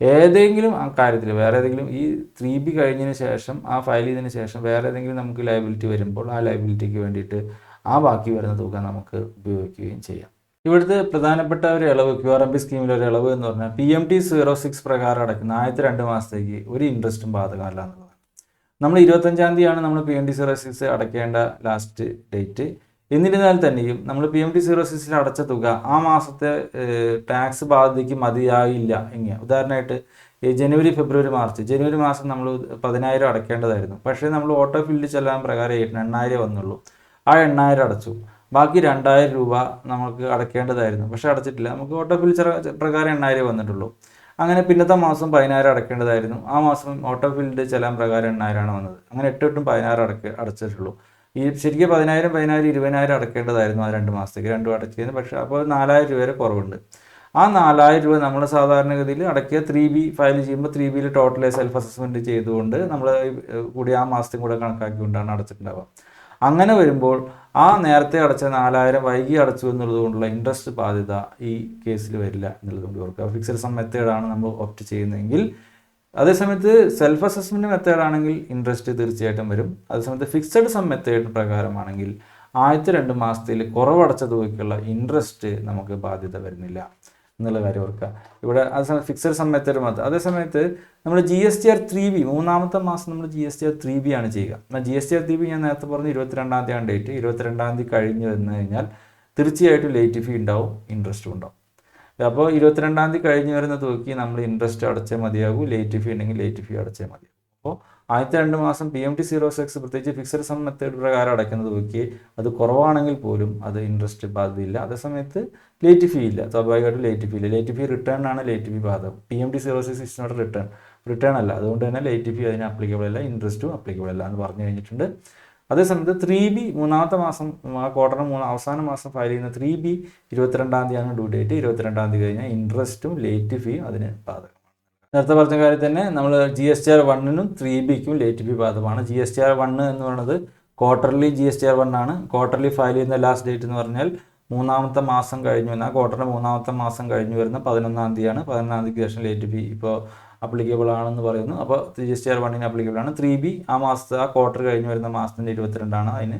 A: ഏതെങ്കിലും ആ കാര്യത്തിൽ വേറെ ഏതെങ്കിലും ഈ ത്രീ ബി കഴിഞ്ഞതിന് ശേഷം ആ ഫയൽ ചെയ്തതിന് ശേഷം വേറെ ഏതെങ്കിലും നമുക്ക് ലയബിലിറ്റി വരുമ്പോൾ ആ ലയബിലിറ്റിക്ക് വേണ്ടിയിട്ട് ആ ബാക്കി വരുന്ന തുക നമുക്ക് ഉപയോഗിക്കുകയും ചെയ്യാം. ഇവിടുത്തെ പ്രധാനപ്പെട്ട ഒരു ഇളവ് ക്യു ആർ എം പി സ്കീമിലെ ഒരു ഇളവ് എന്ന് പറഞ്ഞാൽ P M T zero six പ്രകാരം അടയ്ക്കുന്ന ആദ്യത്തെ രണ്ട് മാസത്തേക്ക് ഒരു ഇൻട്രസ്റ്റും ബാധകമല്ല എന്നുള്ളതാണ്. നമ്മൾ ഇരുപത്തഞ്ചാം തീയതിയാണ് നമ്മൾ P M T zero six അടയ്ക്കേണ്ട ലാസ്റ്റ് ഡേറ്റ് എന്നിരുന്നാൽ തന്നെയും നമ്മൾ പി എം ടി സീറോ സിക്സിൽ അടച്ച തുക ആ മാസത്തെ ടാക്സ് ബാധ്യതയ്ക്ക് മതിയായില്ല എങ്ങനെ ഉദാഹരണമായിട്ട് ജനുവരി ഫെബ്രുവരി മാർച്ച്. ജനുവരി മാസം നമ്മൾ പതിനായിരം അടയ്ക്കേണ്ടതായിരുന്നു. പക്ഷേ നമ്മൾ ഓട്ടോ ഫീൽഡ് ചെല്ലാൻ പ്രകാരം എണ്ണായിരം വന്നുള്ളൂ. ആ എണ്ണായിരം അടച്ചു. ബാക്കി രണ്ടായിരം രൂപ നമുക്ക് അടയ്ക്കേണ്ടതായിരുന്നു പക്ഷേ അടച്ചിട്ടില്ല. നമുക്ക് ഓട്ടോ ഫിൽ പ്രകാരം എണ്ണായിരം വന്നിട്ടുള്ളൂ. അങ്ങനെ പിന്നത്തെ മാസം പതിനായിരം അടയ്ക്കേണ്ടതായിരുന്നു ആ മാസം ഓട്ടോ ഫീൽഡ് ചെല്ലാൻ പ്രകാരം എണ്ണായിരമാണ് വന്നത്. അങ്ങനെ എട്ട് എട്ടും പതിനായിരം അടക്ക അടച്ചിട്ടുള്ളൂ. ഈ ശരിക്കും പതിനായിരം പതിനായിരം ഇരുപതിനായിരം അടക്കേണ്ടതായിരുന്നു ആ രണ്ട് മാസത്തേക്ക്. രണ്ടും അടച്ചിരുന്നു. പക്ഷേ അപ്പോൾ നാലായിരം രൂപ വരെ കുറവുണ്ട്. ആ നാലായിരം രൂപ നമ്മൾ സാധാരണഗതിയിൽ അടക്കിയ ത്രീ ബി ഫയൽ ചെയ്യുമ്പോൾ ത്രീ ബിയിൽ ടോട്ടൽ സെൽഫ് അസസ്മെന്റ് ചെയ്തുകൊണ്ട് നമ്മൾ കൂടി ആ മാസത്തും കൂടെ കണക്കാക്കിക്കൊണ്ടാണ് അടച്ചിട്ടുണ്ടാവുക. അങ്ങനെ വരുമ്പോൾ ആ നേരത്തെ അടച്ച നാലായിരം വൈകി അടച്ചു എന്നുള്ളത് കൊണ്ടുള്ള ഇൻട്രസ്റ്റ് ബാധ്യത ഈ കേസിൽ വരില്ല എന്നുള്ളത് കൊണ്ട് ഓർക്കുക. ഫിക്സഡ് സം മെത്തേഡാണ് നമ്മൾ ഓപ്റ്റ് ചെയ്യുന്നതെങ്കിൽ അതേസമയത്ത് സെൽഫ് അസസ്മെന്റ് മെത്തേഡ് ആണെങ്കിൽ ഇൻട്രസ്റ്റ് തീർച്ചയായിട്ടും വരും. അതേസമയത്ത് ഫിക്സഡ് സം മെത്തേഡ് പ്രകാരമാണെങ്കിൽ ആദ്യത്തെ രണ്ട് മാസത്തിൽ കുറവടച്ച തുകയ്ക്കുള്ള ഇൻട്രസ്റ്റ് നമുക്ക് ബാധ്യത വരുന്നില്ല എന്നുള്ള കാര്യം ഓർക്കുക. ഇവിടെ അതേസമയം ഫിക്സഡ് സം മെത്തേഡ് മാത്രം. അതേസമയത്ത് നമ്മൾ G S T R three B മൂന്നാമത്തെ മാസം നമ്മൾ G S T R three B ആണ് ചെയ്യുക. എന്നാൽ G S T R three B ഞാൻ നേരത്തെ പറഞ്ഞു ഇരുപത്തിരണ്ടാം തീയതിയാണ് ഡേറ്റ് ഇരുപത്തിരണ്ടാം തീയതി കഴിഞ്ഞു വന്നു കഴിഞ്ഞാൽ തീർച്ചയായിട്ടും ലേറ്റ് ഫീ ഉണ്ടാവും ഇൻട്രസ്റ്റും ഉണ്ടാവും. അപ്പോൾ ഇരുപത്തിരണ്ടാം തീയതി കഴിഞ്ഞ് വരുന്ന തുകയ്ക്ക് നമ്മൾ ഇൻട്രസ്റ്റ് അടച്ചേ മതിയാകൂ. ലേറ്റ് ഫീ ഉണ്ടെങ്കിൽ ലേറ്റ് ഫീ അടച്ചേ മതിയാകും. അപ്പോൾ ആദ്യത്തെ രണ്ട് മാസം P M T zero six പ്രത്യേകിച്ച് ഫിക്സഡ് സം മെത്തേഡ് പ്രകാരം അടയ്ക്കുന്ന തുകയ്ക്ക് അത് കുറവാണെങ്കിൽ പോലും അത് ഇൻട്രസ്റ്റ് ബാധ്യതയില്ല. അതേസമയത്ത് ലേറ്റ് ഫീ ഇല്ല. സ്വാഭാവികമായിട്ടും ലേറ്റ് ഫീ ഇല്ല. ലേറ്റ് ഫീ റിട്ടേൺ ആണ് late fee ബാധകം. P M T zero six is not return return അല്ല. അതുകൊണ്ട് തന്നെ ലേറ്റ് ഫീ അതിന് അപ്ലിക്കബിൾ അല്ല. ഇൻട്രസ്റ്റും അപ്ലിക്കബിൾ അല്ല എന്ന് പറഞ്ഞു കഴിഞ്ഞിട്ടുണ്ട്. അതേസമയത്ത് ത്രീ ബി മൂന്നാമത്തെ മാസം ആ ക്വാർട്ടറിന് മൂന്ന് അവസാന മാസം ഫയൽ ചെയ്യുന്ന ത്രീ ബി ഇരുപത്തിരണ്ടാം തീയതിയാണ് ഡ്യൂ ഡേറ്റ് ഇരുപത്തിരണ്ടാം തീയതി കഴിഞ്ഞാൽ ഇൻട്രസ്റ്റും ലേറ്റ് ഫീയും അതിന് ബാധകമാണ്. നേരത്തെ പറഞ്ഞ കാര്യം തന്നെ നമ്മൾ ജി എസ് ടി ആർ വണ്ണിനും ത്രീ ബിക്കും ലേറ്റ് ഫീ ബാധകമാണ്. G S T R one എന്ന് പറയുന്നത് quarterly G S T R വണ്ണാണ് quarterly file ചെയ്യുന്ന ലാസ്റ്റ് ഡേറ്റ് എന്ന് പറഞ്ഞാൽ മൂന്നാമത്തെ മാസം കഴിഞ്ഞു വരുന്ന ക്വാർട്ടറിന്റെ മൂന്നാമത്തെ മാസം കഴിഞ്ഞു വരുന്ന പതിനൊന്നാം തീയതിയാണ്. പതിനൊന്നാം തീയതിക്ക് ശേഷം ലേറ്റ് ഫീ ഇപ്പോൾ അപ്ലിക്കബിൾ ആണെന്ന് പറയുന്നു. അപ്പോൾ ജി എസ് ടി ആർ വണ്ണിന് അപ്ലിക്കബിൾ ആണ്. ത്രീ ബി ആ മാസത്തെ ആ ക്വാർട്ടർ കഴിഞ്ഞ് വരുന്ന മാസത്തിന്റെ ഇരുപത്തിരണ്ടാണ്. അതിന്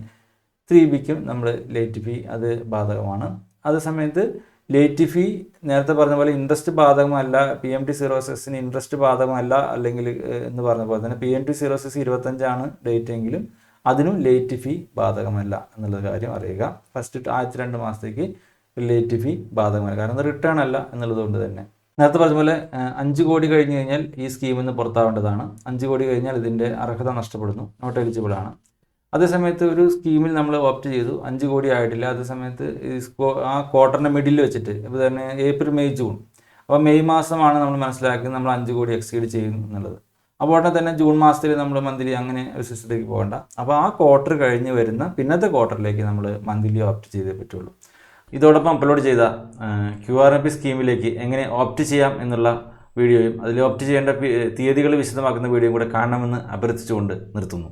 A: ത്രീ ബിക്കും നമ്മൾ ലേറ്റ് ഫീ അത് ബാധകമാണ്. അതേസമയത്ത് ലേറ്റ് ഫീ നേരത്തെ പറഞ്ഞ പോലെ ഇൻട്രസ്റ്റ് ബാധകമല്ല. പി എം ടി സീറോ സിക്സിന് ഇൻട്രസ്റ്റ് ബാധകമല്ല. അല്ലെങ്കിൽ എന്ന് പറഞ്ഞ പോലെ തന്നെ P M T zero six ഇരുപത്തഞ്ചാണ് date എങ്കിലും അതിനും ലേറ്റ് ഫീ ബാധകമല്ല എന്നുള്ള കാര്യം അറിയുക. ഫസ്റ്റ് ആദ്യത്തെ രണ്ട് മാസത്തേക്ക് ലേറ്റ് ഫീ ബാധകമല്ല. കാരണം റിട്ടേൺ അല്ല എന്നുള്ളത് കൊണ്ട് തന്നെ. നേരത്തെ പറഞ്ഞ പോലെ അഞ്ച് കോടി കഴിഞ്ഞ് കഴിഞ്ഞാൽ ഈ സ്കീമിൽ നിന്ന് പുറത്താവേണ്ടതാണ്. അഞ്ച് കോടി കഴിഞ്ഞാൽ ഇതിന്റെ അർഹത നഷ്ടപ്പെടുന്നു നോട്ട് എലിജിബിൾ ആണ്. അതേസമയത്ത് ഒരു സ്കീമിൽ നമ്മൾ ഓപ്റ്റ് ചെയ്തു. അഞ്ച് കോടി ആയിട്ടില്ല. അതേസമയത്ത് ആ ക്വാർട്ടറിന്റെ മിഡിൽ വെച്ചിട്ട് ഇപ്പോൾ തന്നെ ഏപ്രിൽ മെയ് ജൂൺ. അപ്പോൾ മെയ് മാസമാണ് നമ്മൾ മനസ്സിലാക്കുന്നത് നമ്മൾ അഞ്ച് കോടി എക്സീഡ് ചെയ്യുന്നു എന്നുള്ളത്. അപ്പോൾ ഉടനെ തന്നെ ജൂൺ മാസത്തിൽ നമ്മൾ മന്ത്ലി അങ്ങനെ ഒരു സിസ്റ്റത്തിലേക്ക് പോകണ്ട. അപ്പോൾ ആ ക്വാർട്ടർ കഴിഞ്ഞ് വരുന്ന പിന്നത്തെ ക്വാർട്ടറിലേക്ക് നമ്മൾ മന്ത്ലി ഓപ്റ്റ് ചെയ്തേ പറ്റുള്ളൂ. ഇതോടൊപ്പം അപ്ലോഡ് ചെയ്ത ക്യു ആർ എം പി സ്കീമിലേക്ക് എങ്ങനെ ഓപ്റ്റ് ചെയ്യാം എന്നുള്ള വീഡിയോയും അതിൽ ഓപ്റ്റ് ചെയ്യേണ്ട തീയതികൾ വിശദമാക്കുന്ന വീഡിയോയും കൂടെ കാണണമെന്ന് അഭ്യർത്ഥിച്ചുകൊണ്ട് നിർത്തുന്നു.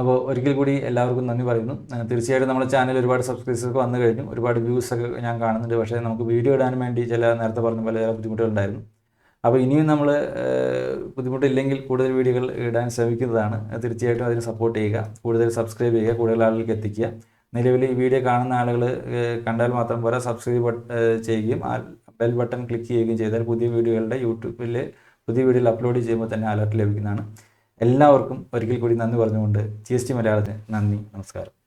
A: അപ്പോൾ ഒരിക്കൽ കൂടി എല്ലാവർക്കും നന്ദി പറയുന്നു. തീർച്ചയായിട്ടും നമ്മുടെ ചാനൽ ഒരുപാട് സബ്സ്ക്രൈബേഴ്സ് ഒക്കെ വന്നു കഴിഞ്ഞു. ഒരുപാട് വ്യൂസ് ഒക്കെ ഞാൻ കാണുന്നുണ്ട്. പക്ഷേ നമുക്ക് വീഡിയോ ഇടാൻ വേണ്ടി ചില നേരത്തെ പറഞ്ഞ പോലെ ചില ബുദ്ധിമുട്ടുകളുണ്ടായിരുന്നു. അപ്പോൾ ഇനിയും നമ്മൾ ബുദ്ധിമുട്ടില്ലെങ്കിൽ കൂടുതൽ വീഡിയോകൾ ഇടാൻ ശ്രമിക്കുന്നതാണ്. തീർച്ചയായിട്ടും അതിന് സപ്പോർട്ട് ചെയ്യുക കൂടുതൽ സബ്സ്ക്രൈബ് ചെയ്യുക കൂടുതൽ ആളുകൾക്ക് എത്തിക്കുക. നിലവിൽ ഈ വീഡിയോ കാണുന്ന ആളുകൾ കണ്ടാൽ മാത്രം പോരാ സബ്സ്ക്രൈബ് ചെയ്യുകയും ആ ബെൽ ബട്ടൺ ക്ലിക്ക് ചെയ്യുകയും ചെയ്താൽ പുതിയ വീഡിയോകളുടെ യൂട്യൂബിൽ പുതിയ വീഡിയോയിൽ അപ്ലോഡ് ചെയ്യുമ്പോൾ തന്നെ അലർട്ട് ലഭിക്കുന്നതാണ്. എല്ലാവർക്കും ഒരിക്കൽ കൂടി നന്ദി പറഞ്ഞുകൊണ്ട് ജി എസ് ടി മലയാളത്തിന് നന്ദി നമസ്കാരം.